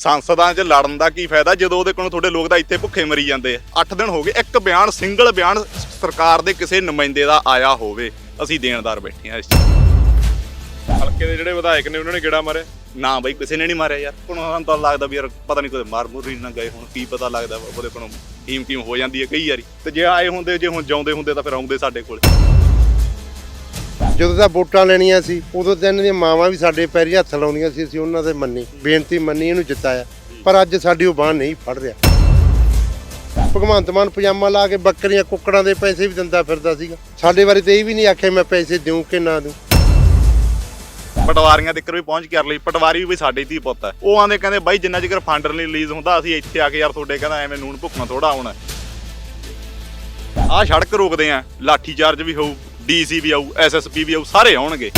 ਸੰਸਦਾਂ 'ਚ ਲੜਨ ਦਾ ਕੀ ਫਾਇਦਾ ਜਦੋਂ ਉਹਦੇ ਕੋਲ ਤੁਹਾਡੇ ਲੋਕ ਤਾਂ ਇੱਥੇ ਭੁੱਖੇ ਮਰੀ ਜਾਂਦੇ ਆ। 8 ਦਿਨ ਹੋ ਗਏ ਇੱਕ ਬਿਆਨ ਸਿੰਗਲ ਬਿਆਨ ਸਰਕਾਰ ਦੇ ਕਿਸੇ ਨੁਮਾਇੰਦੇ ਦਾ ਆਇਆ ਹੋਵੇ। ਅਸੀਂ ਦੇਣਦਾਰ ਬੈਠੇ ਆ ਇਸ 'ਚ ਹਲਕੇ ਦੇ ਜਿਹੜੇ ਵਿਧਾਇਕ ਨੇ ਉਹਨਾਂ ਨੇ ਗੇੜਾ ਮਾਰਿਆ? ਨਾ ਬਈ ਕਿਸੇ ਨੇ ਨਹੀਂ ਮਾਰਿਆ ਯਾਰ। ਸਾਨੂੰ ਤਾਂ ਲੱਗਦਾ ਵੀ ਯਾਰ ਪਤਾ ਨਹੀਂ ਕੋਈ ਮਾਰ ਮੁਰੀ ਨਾ ਗਏ ਹੁਣ ਕੀ ਪਤਾ ਲੱਗਦਾ ਉਹਦੇ ਕੋਲੋਂ ਟੀਮ ਟੀਮ ਹੋ ਜਾਂਦੀ ਹੈ ਕਈ ਵਾਰੀ। ਤੇ ਜੇ ਆਏ ਹੁੰਦੇ ਜੇ ਹੁਣ ਜਾਉਂਦੇ ਹੁੰਦੇ ਤਾਂ ਫਿਰ ਆਉਂਦੇ ਸਾਡੇ ਕੋਲ। ਜਦੋਂ ਤਾਂ ਵੋਟਾਂ ਲੈਣੀਆਂ ਸੀ, ਉਦੋਂ ਤਾਂ ਇਹਨਾਂ ਦੀਆਂ ਮਾਵਾਂ ਵੀ ਸਾਡੇ ਪੈਰੀ ਹੱਥ ਲਾਉਂਦੀਆਂ ਸੀ, ਅਸੀਂ ਉਹਨਾਂ ਦੇ ਮੰਨੀ, ਬੇਨਤੀ ਮੰਨੀ ਇਹਨੂੰ ਜਿਤਾਇਆ। ਪਰ ਅੱਜ ਸਾਡੀ ਉਹ ਬਾਂਹ ਨਹੀਂ ਫੜ ਰਿਹਾ। ਭਗਵੰਤ ਮਾਨ ਪਜਾਮਾ ਲਾ ਕੇ ਬੱਕਰੀਆਂ, ਕੁੱਕੜਾਂ ਦੇ ਪੈਸੇ ਵੀ ਦਿੰਦਾ ਫਿਰਦਾ ਸੀਗਾ। ਸਾਡੇ ਬਾਰੇ ਤੇ ਇਹ ਵੀ ਨਹੀਂ ਆਖਿਆ ਮੈਂ ਪੈਸੇ ਦਿਉ ਕਿ ਨਾ ਦਿਉ। ਪਟਵਾਰੀਆਂ ਤੱਕ ਵੀ ਪਹੁੰਚ ਕਰ ਲਈ, ਪਟਵਾਰੀ ਵੀ ਸਾਡੇ ਧੀ ਪੁੱਤ ਹੈ ਉਹ ਆਂਦੇ ਕਹਿੰਦੇ, ਬਾਈ, ਜਿੰਨਾ ਚਿਰ ਫੰਡ ਨਹੀਂ ਰਿਲੀਜ਼ ਹੁੰਦਾ, ਅਸੀਂ ਇੱਥੇ ਆ ਕੇ ਯਾਰ ਤੁਹਾਡੇ ਕਹਿੰਦਾ ਐਵੇਂ ਨੂਨ ਭੁੱਖਣਾ ਥੋੜਾ ਆਉਣਾ ਆਹ ਸੜਕ ਰੋਕਦੇ ਆ, ਲਾਠੀ ਚਾਰਜ ਵੀ ਹੋਊ। ਡੀਸੀ ਵੀ ਆਊ ਐਸਐਸਪੀ ਵੀ ਆਊ, ਸਾਰੇ ਆਉਣਗੇ।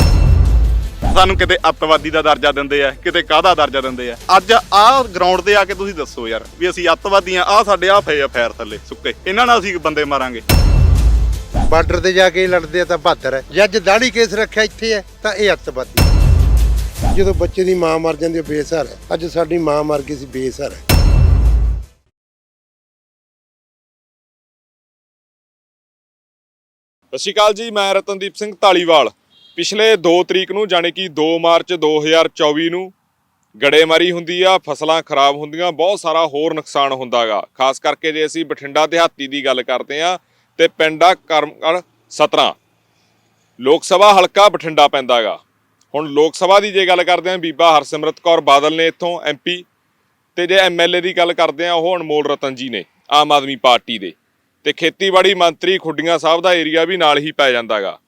ਸਾਨੂੰ ਕਿਤੇ ਅੱਤਵਾਦੀ ਦਾ ਦਰਜਾ ਦਿੰਦੇ ਆ, ਕਿਤੇ ਕਾਹਦਾ ਦਰਜਾ ਦਿੰਦੇ ਆ। ਅੱਜ ਆਹ ਗਰਾਊਂਡ ਤੇ ਆ ਕੇ ਤੁਸੀਂ ਦੱਸੋ ਯਾਰ, ਵੀ ਅਸੀਂ ਅੱਤਵਾਦੀ ਆ, ਆਹ ਸਾਡੇ ਆ ਪਏ ਫੈਰ ਥੱਲੇ, ਸੁੱਕੇ। ਇਹਨਾਂ ਨਾਲ ਅਸੀਂ ਬੰਦੇ ਮਾਰਾਂਗੇ। ਬਾਰਡਰ ਤੇ ਜਾ ਕੇ ਲੜਦੇ ਆ ਤਾਂ ਬਹਾਦਰ ਹੈ ਜੇ ਅੱਜ ਦਾੜੀ ਕੇਸ ਰੱਖਿਆ ਇੱਥੇ ਹੈ ਤਾਂ ਇਹ ਅੱਤਵਾਦੀ ਜਦੋਂ ਬੱਚੇ ਦੀ ਮਾਂ ਮਰ ਜਾਂਦੀ ਹੈ ਬੇਸਹਾਰ। ਹੈ ਅੱਜ ਸਾਡੀ ਮਾਂ ਮਰ ਗਈ ਸੀ, ਬੇਸਹਾਰ। ਹੈ ਸਤਿ ਸ਼੍ਰੀ ਅਕਾਲ ਜੀ, ਮੈਂ ਰਤਨਦੀਪ ਸਿੰਘ ਢਾਲੀਵਾਲ ਪਿਛਲੇ 2 ਤਰੀਕ ਨੂੰ ਜਾਣੀ ਕਿ 2 ਮਾਰਚ 2024 ਨੂੰ ਗੜੇਮਾਰੀ ਹੁੰਦੀ ਆ, ਫਸਲਾਂ ਖਰਾਬ ਹੁੰਦੀਆਂ, ਬਹੁਤ ਸਾਰਾ ਹੋਰ ਨੁਕਸਾਨ ਹੁੰਦਾਗਾ। ਖਾਸ ਕਰਕੇ ਜੇ ਅਸੀਂ ਬਠਿੰਡਾ ਦਿਹਾਤੀ ਦੀ ਗੱਲ ਕਰਦੇ ਆ, ਤੇ ਪਿੰਡਾ ਕਰਮਗੜ ਸਤਰਾ। ਲੋਕ ਸਭਾ ਹਲਕਾ ਬਠਿੰਡਾ ਪੈਂਦਾਗਾ। ਹੁਣ ਲੋਕ ਸਭਾ ਦੀ ਜੇ ਗੱਲ ਕਰਦੇ ਆ, ਬੀਬਾ ਹਰਸਿਮਰਤ ਕੌਰ ਬਾਦਲ ਨੇ ਇੱਥੋਂ ਐਮਪੀ ਤੇ ਜੇ ਐਮਐਲਏ ਦੀ ਗੱਲ ਕਰਦੇ ਆ, ਉਹ ਅਨਮੋਲ ਰਤਨ ਜੀ ਨੇ, ਆਮ ਆਦਮੀ ਪਾਰਟੀ ਦੇ। ਤੇ ਖੇਤੀਬਾੜੀ ਮੰਤਰੀ ਖੁੱਡੀਆਂ ਸਾਹਿਬ ਦਾ ਏਰੀਆ ਵੀ ਨਾਲ ਹੀ ਪੈ ਜਾਂਦਾਗਾ।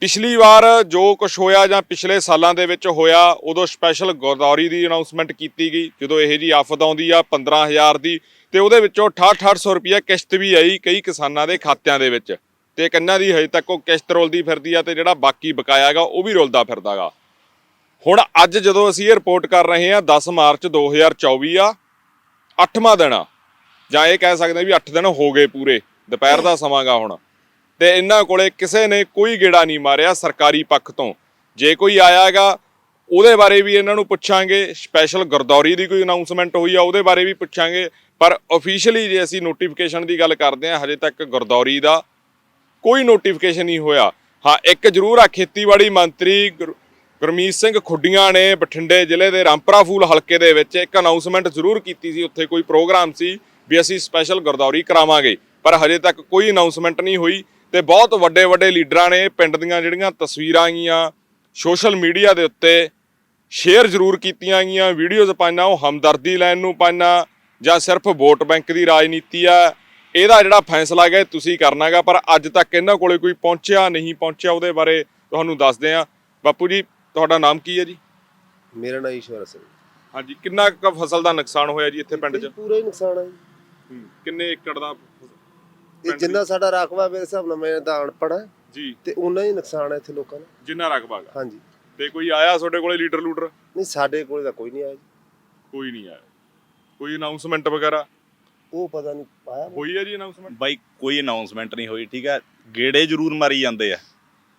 ਪਿਛਲੀ ਵਾਰ ਜੋ ਕੁਝ ਹੋਇਆ ਜਾਂ ਪਿਛਲੇ ਸਾਲਾਂ ਦੇ ਵਿੱਚ ਹੋਇਆ, ਉਦੋਂ ਸਪੈਸ਼ਲ ਗੋਦਾਵਰੀ ਦੀ ਅਨਾਉਂਸਮੈਂਟ ਕੀਤੀ ਗਈ, ਜਦੋਂ ਇਹ ਜੀ ਆਫਤ ਆਉਂਦੀ ਆ 15000 ਦੀ, ਤੇ ਉਹਦੇ ਵਿੱਚੋਂ 6800 ਰੁਪਏ ਕਿਸ਼ਤ ਵੀ ਆਈ ਕਈ ਕਿਸਾਨਾਂ ਦੇ ਖਾਤਿਆਂ ਦੇ ਵਿੱਚ। ਤੇ ਕੰਨਾਂ ਦੀ ਹਜੇ ਤੱਕ ਉਹ ਕਿਸ਼ਤ ਰੁਲਦੀ ਫਿਰਦੀ ਆ ਤੇ ਜਿਹੜਾ ਬਾਕੀ ਬਕਾਇਆ ਹੈਗਾ ਉਹ ਵੀ ਰੁਲਦਾ ਫਿਰਦਾਗਾ। ਹੁਣ ਅੱਜ ਜਦੋਂ ਅਸੀਂ ਇਹ ਰਿਪੋਰਟ ਕਰ ਰਹੇ ਹਾਂ 10 ਮਾਰਚ 2024 ਆ 8ਵਾਂ ਦਿਨ ਆ। ਜਾਂ ਇਹ ਕਹਿ ਸਕਦੇ ਵੀ 8 ਦਿਨ ਹੋ ਗਏ ਪੂਰੇ, ਦੁਪਹਿਰ ਦਾ ਸਮਾਂਗਾ ਹੁਣ। ਤੇ ਇਹਨਾਂ ਕੋਲੇ ਕਿਸੇ ਨੇ ਕੋਈ ਗੇੜਾ ਨਹੀਂ ਮਾਰਿਆ ਸਰਕਾਰੀ ਪੱਖ ਤੋਂ। ਜੇ ਕੋਈ ਆਇਆ ਹੈਗਾ, ਉਹਦੇ ਬਾਰੇ ਵੀ ਇਹਨਾਂ ਨੂੰ ਪੁੱਛਾਂਗੇ ਸਪੈਸ਼ਲ ਗਰਦੌਰੀ ਦੀ ਕੋਈ ਅਨਾਉਂਸਮੈਂਟ ਹੋਈ ਆ, ਉਹਦੇ ਬਾਰੇ ਵੀ ਪੁੱਛਾਂਗੇ। ਪਰ ਅਫੀਸ਼ੀਅਲੀ ਜੇ ਅਸੀਂ ਨੋਟੀਫਿਕੇਸ਼ਨ ਦੀ ਗੱਲ ਕਰਦੇ ਹਾਂ, ਹਜੇ ਤੱਕ ਗਰਦੌਰੀ ਦਾ ਕੋਈ ਨੋਟੀਫਿਕੇਸ਼ਨ ਨਹੀਂ ਹੋਇਆ। ਹਾਂ, ਇੱਕ ਜ਼ਰੂਰ ਆ, ਖੇਤੀਬਾੜੀ ਮੰਤਰੀ ਗੁਰ- ਗੁਰਮੀਤ ਸਿੰਘ ਖੁੱਡੀਆਂ ਨੇ ਬਠਿੰਡੇ ਜ਼ਿਲ੍ਹੇ ਦੇ ਰਾਮਪਰਾ ਫੂਲ ਹਲਕੇ ਦੇ ਵਿੱਚ ਇੱਕ ਅਨਾਉਂਸਮੈਂਟ ਜ਼ਰੂਰ ਕੀਤੀ ਸੀ, ਉੱਥੇ ਕੋਈ ਪ੍ਰੋਗਰਾਮ ਸੀ। ਵੀ ਅਸੀਂ ਸਪੈਸ਼ਲ ਗਰਦੌਰੀ ਕਰਾਵਾਂਗੇ। ਪਰ ਹਜੇ ਤੱਕ ਕੋਈ ਅਨਾਉਂਸਮੈਂਟ ਨਹੀਂ ਹੋਈ ਤੇ ਬਹੁਤ ਵੱਡੇ ਵੱਡੇ ਲੀਡਰਾਂ ਨੇ ਪਿੰਡ ਦੀਆਂ ਜਿਹੜੀਆਂ ਤਸਵੀਰਾਂ ਆਈਆਂ ਸੋਸ਼ਲ ਮੀਡੀਆ ਦੇ ਉੱਤੇ ਸ਼ੇਅਰ ਜ਼ਰੂਰ ਕੀਤੀਆਂ ਗਈਆਂ ਵੀਡੀਓਜ਼ ਪਾਈਆਂ ਉਹ ਹਮਦਰਦੀ ਲੈਣ ਨੂੰ ਪਾਈਆਂ ਜਾਂ ਸਿਰਫ ਵੋਟ ਬੈਂਕ ਦੀ ਰਾਜਨੀਤੀ ਆ ਇਹਦਾ ਜਿਹੜਾ ਫੈਸਲਾ ਹੈ ਤੁਸੀਂ ਕਰਨਾਗਾ ਪਰ ਅੱਜ ਤੱਕ ਇਹਨਾਂ ਕੋਲੇ ਕੋਈ ਪਹੁੰਚਿਆ ਨਹੀਂ ਪਹੁੰਚਿਆ ਉਹਦੇ ਬਾਰੇ ਤੁਹਾਨੂੰ ਦੱਸਦੇ ਆ ਬਾਪੂ ਜੀ ਤੁਹਾਡਾ ਨਾਮ ਕੀ ਹੈ ਜੀ? ਮੇਰਾ ਨਾਂ ਈਸ਼ਵਰ ਸਿੰਘ ਹਾਂਜੀ ਕਿੰਨਾ ਕੁ ਫਸਲ ਦਾ ਨੁਕਸਾਨ ਹੋਇਆ ਜੀ ਇੱਥੇ ਪਿੰਡ 'ਚ? ਪੂਰਾ ਹੀ ਨੁਕਸਾਨ ਹੈ ਹੂੰ, ਕਿੰਨੇ ਏਕੜ ਦਾ ਇਹ ਜਿੰਨਾ ਸਾਡਾ ਰਾਖਵਾ ਮੇਰੇ ਹਿਸਾਬ ਨਾਲ ਮੈਂ ਤਾਂ ਅਨਪੜ੍ਹ ਹਾਂ। ਜੀ। ਤੇ ਉਹਨਾਂ ਹੀ ਨੁਕਸਾਨ ਹੈ ਇੱਥੇ ਲੋਕਾਂ ਦਾ ਜਿੰਨਾ ਰਕਬਾ ਗਾ ਹਾਂਜੀ। ਤੇ ਕੋਈ ਆਇਆ ਤੁਹਾਡੇ ਕੋਲੇ ਲੀਡਰ ਲੂਡਰ? ਨਹੀਂ ਸਾਡੇ ਕੋਲ ਤਾਂ ਕੋਈ ਨਹੀਂ ਆਇਆ ਜੀ। ਕੋਈ ਨਹੀਂ ਆਇਆ। ਕੋਈ ਅਨਾਉਂਸਮੈਂਟ ਵਗੈਰਾ? ਉਹ ਪਤਾ ਨਹੀਂ ਆਇਆ ਹੋਈ ਹੈ ਜੀ ਅਨਾਉਂਸਮੈਂਟ ਬਾਈ ਕੋਈ ਅਨਾਉਂਸਮੈਂਟ ਨਹੀਂ ਹੋਈ ਠੀਕ ਹੈ? ਗੇੜੇ ਜ਼ਰੂਰ ਮਾਰੀ ਜਾਂਦੇ ਆ।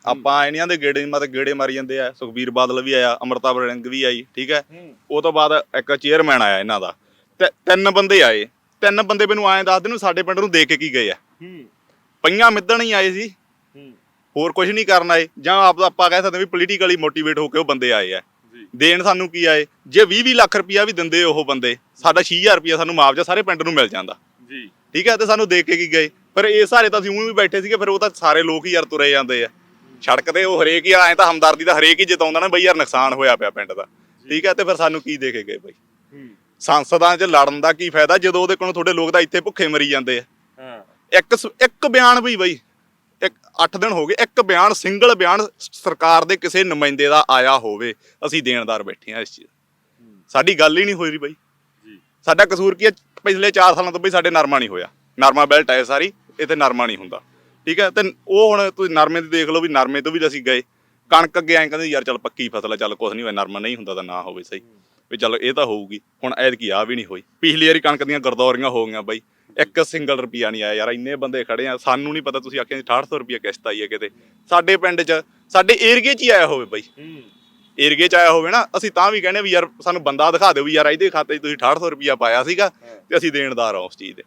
ਆਪਾਂ ਇਹਨਾਂ ਦੇ ਗੇੜੇ ਮਤ ਗੇੜੇ ਮਾਰੀ ਜਾਂਦੇ ਆ। ਸੁਖਬੀਰ ਬਾਦਲ ਵੀ ਆਇਆ ਅਮਰਤਾ ਬੜਿੰਗ ਵੀ ਆਈ ਠੀਕ ਹੈ? ਹੂੰ। ਉਹ ਤੋਂ ਬਾਅਦ ਇੱਕ ਚੇਅਰਮੈਨ ਆਇਆ ਇਹਨਾਂ ਦਾ। ਤੇ ਤਿੰਨ ਬੰਦੇ ਆਏ। ਤਿੰਨ ਬੰਦੇ ਮੈਨੂੰ ਆਏ ਦੱਸਦੇ ਨੂੰ ਸਾਡੇ ਪਿੰਡ ਨੂੰ ਦੇਖ ਕੇ ਕੀ ਗਏ ਆ। ਹੂੰ। ਪਈਆਂ ਮਿੱਧਣ ਹੀ ਆਏ ਸੀ। ਹੂੰ। ਹੋਰ ਕੁਝ ਨਹੀਂ ਕਰਨ ਆਏ। ਜਾਂ ਆਪ ਆਪਾਂ ਕਹਿ ਸਕਦੇ ਵੀ ਪੋਲੀਟੀਕਲੀ ਮੋਟੀਵੇਟ ਹੋ ਕੇ ਉਹ ਬੰਦੇ ਆਏ ਆ। ਦੇਣ ਸਾਨੂੰ ਕੀ ਆਏ? ਜੇ 20 20 ਲੱਖ ਰੁਪਇਆ ਵੀ ਦਿੰਦੇ ਉਹ ਬੰਦੇ ਸਾਡਾ 6000 ਰੁਪਇਆ ਸਾਨੂੰ ਮੁਆਵਜ਼ਾ ਸਾਰੇ ਪਿੰਡ ਨੂੰ ਮਿਲ ਜਾਂਦਾ। ਜੀ। ਠੀਕ ਹੈ ਤੇ ਸਾਨੂੰ ਦੇਖ ਕੇ ਕੀ ਗਏ? ਪਰ ਇਹ ਸਾਰੇ ਤਾਂ ਅਸੀਂ ਊਂ ਵੀ ਬੈਠੇ ਸੀਗੇ ਫਿਰ ਉਹ ਤਾਂ ਸਾਰੇ ਲੋਕ ਹੀ ਯਾਰ ਤੁਰੇ ਜਾਂਦੇ ਆ। ਸੜਕ ਤੇ ਉਹ ਹਰੇਕ ਹੀ ਐਂ ਤਾਂ ਹਮਦਰਦੀ ਦਾ ਹਰੇਕ ਹੀ ਜਿਤਾਉਂਦਾ ਨਾ ਬਈ ਯਾਰ ਨੁਕਸਾਨ ਹੋਇਆ ਪਿਆ ਪਿੰਡ ਦਾ। ਠੀਕ ਹੈ ਤੇ ਫਿਰ ਸਾਨੂੰ ਕੀ ਦੇ ਕੇ ਗਏ ਬਈ? ਹੂੰ। ਸੰਸਦਾਂ 'ਚ ਲੜਨ ਦਾ ਕੀ ਫਾਇਦਾ ਜਦੋਂ ਉਹਦੇ ਕੋਲ ਤੁਹਾਡੇ ਲੋਕ ਤਾਂ ਇੱਥੇ ਭੁੱਖੇ ਮਰੀ ਜਾਂਦੇ ਆ। ਹਾਂ। ਇੱਕ ਸ- ਇੱਕ ਬਿਆਨ ਵੀ ਬਈ ਇੱਕ 8 ਦਿਨ ਹੋ ਗਏ ਇੱਕ ਬਿਆਨ ਸਿੰਗਲ ਬਿਆਨ ਸਰਕਾਰ ਦੇ ਕਿਸੇ ਨੁਮਾਇੰਦੇ ਦਾ ਆਇਆ ਹੋਵੇ ਅਸੀਂ ਦੇਣਦਾਰ ਬੈਠੇ ਆ ਇਸ ਚੀਜ਼ ਸਾਡੀ ਗੱਲ ਹੀ ਨਹੀਂ ਹੋਈ ਰਹੀ ਬਈ। ਜੀ। ਸਾਡਾ ਕਸੂਰ ਕੀ ਹੈ? ਪਿਛਲੇ 4 ਸਾਲਾਂ ਤੋਂ ਬਈ ਸਾਡੇ ਨਰਮਾ ਨਹੀਂ ਹੋਇਆ। ਨਰਮਾ ਬੈਲਟ ਹੈ ਸਾਰੀ ਇੱਥੇ ਨਰਮਾ ਨਹੀਂ ਹੁੰਦਾ। ਠੀਕ ਹੈ? ਤੇ ਉਹ ਹੁਣ ਤੁਸੀਂ ਨਰਮੇ ਦੀ ਦੇਖ ਲਓ ਵੀ ਨਰਮੇ ਤੋਂ ਵੀ ਅਸੀਂ ਗਏ। ਕਣਕ ਅੱਗੇ ਐਂ ਕਹਿੰਦੇ ਯਾਰ ਚੱਲ ਪੱਕੀ ਫਸਲ ਹੈ ਚੱਲ ਕੁਝ ਨਹੀਂ ਹੋਇਆ ਨਰਮਾ ਨਹੀਂ ਹੁੰਦਾ ਤਾਂ ਨਾ ਹੋਵੇ ਸਹੀ। ਵੀ ਚੱਲ ਇਹ ਤਾਂ ਹੋਊਗੀ। ਹੁਣ ਐਤਕੀ ਆ ਵੀ ਨਹੀਂ ਹੋਈ। ਪਿਛਲੀ ਵਾਰੀ ਕਣਕ ਦੀਆਂ ਗਰਦੌਰੀਆਂ ਹੋ ਗਈਆਂ ਬਾਈ। ਇੱਕ ਸਿੰਗਲ ਰੁਪਿਆ ਨਹੀਂ ਆਇਆ ਯਾਰ ਇੰਨੇ ਬੰਦੇ ਖੜੇ ਆ। ਸਾਨੂੰ ਨਹੀਂ ਪਤਾ ਤੁਸੀਂ ਆਖਿਆ 6800 ਰੁਪਿਆ ਕਿਸ਼ਤ ਆਈ ਹੈ ਕਿਤੇ। ਸਾਡੇ ਪਿੰਡ 'ਚ ਸਾਡੇ ਏਰੀਏ 'ਚ ਹੀ ਆਇਆ ਹੋਵੇ ਬਾਈ। ਏਰੀਏ ਚ ਆਇਆ ਹੋਵੇ ਨਾ ਅਸੀਂ ਤਾਂ ਵੀ ਕਹਿੰਦੇ ਵੀ ਯਾਰ ਸਾਨੂੰ ਬੰਦਾ ਦਿਖਾ ਦਿਓ ਵੀ ਯਾਰ ਇਹਦੇ ਖਾਤੇ 'ਚ ਤੁਸੀਂ 6800 ਰੁਪਿਆ ਪਾਇਆ ਸੀਗਾ ਤੇ ਅਸੀਂ ਦੇਣਦਾਰ ਹਾਂ ਉਸ ਚੀਜ਼ ਦੇ।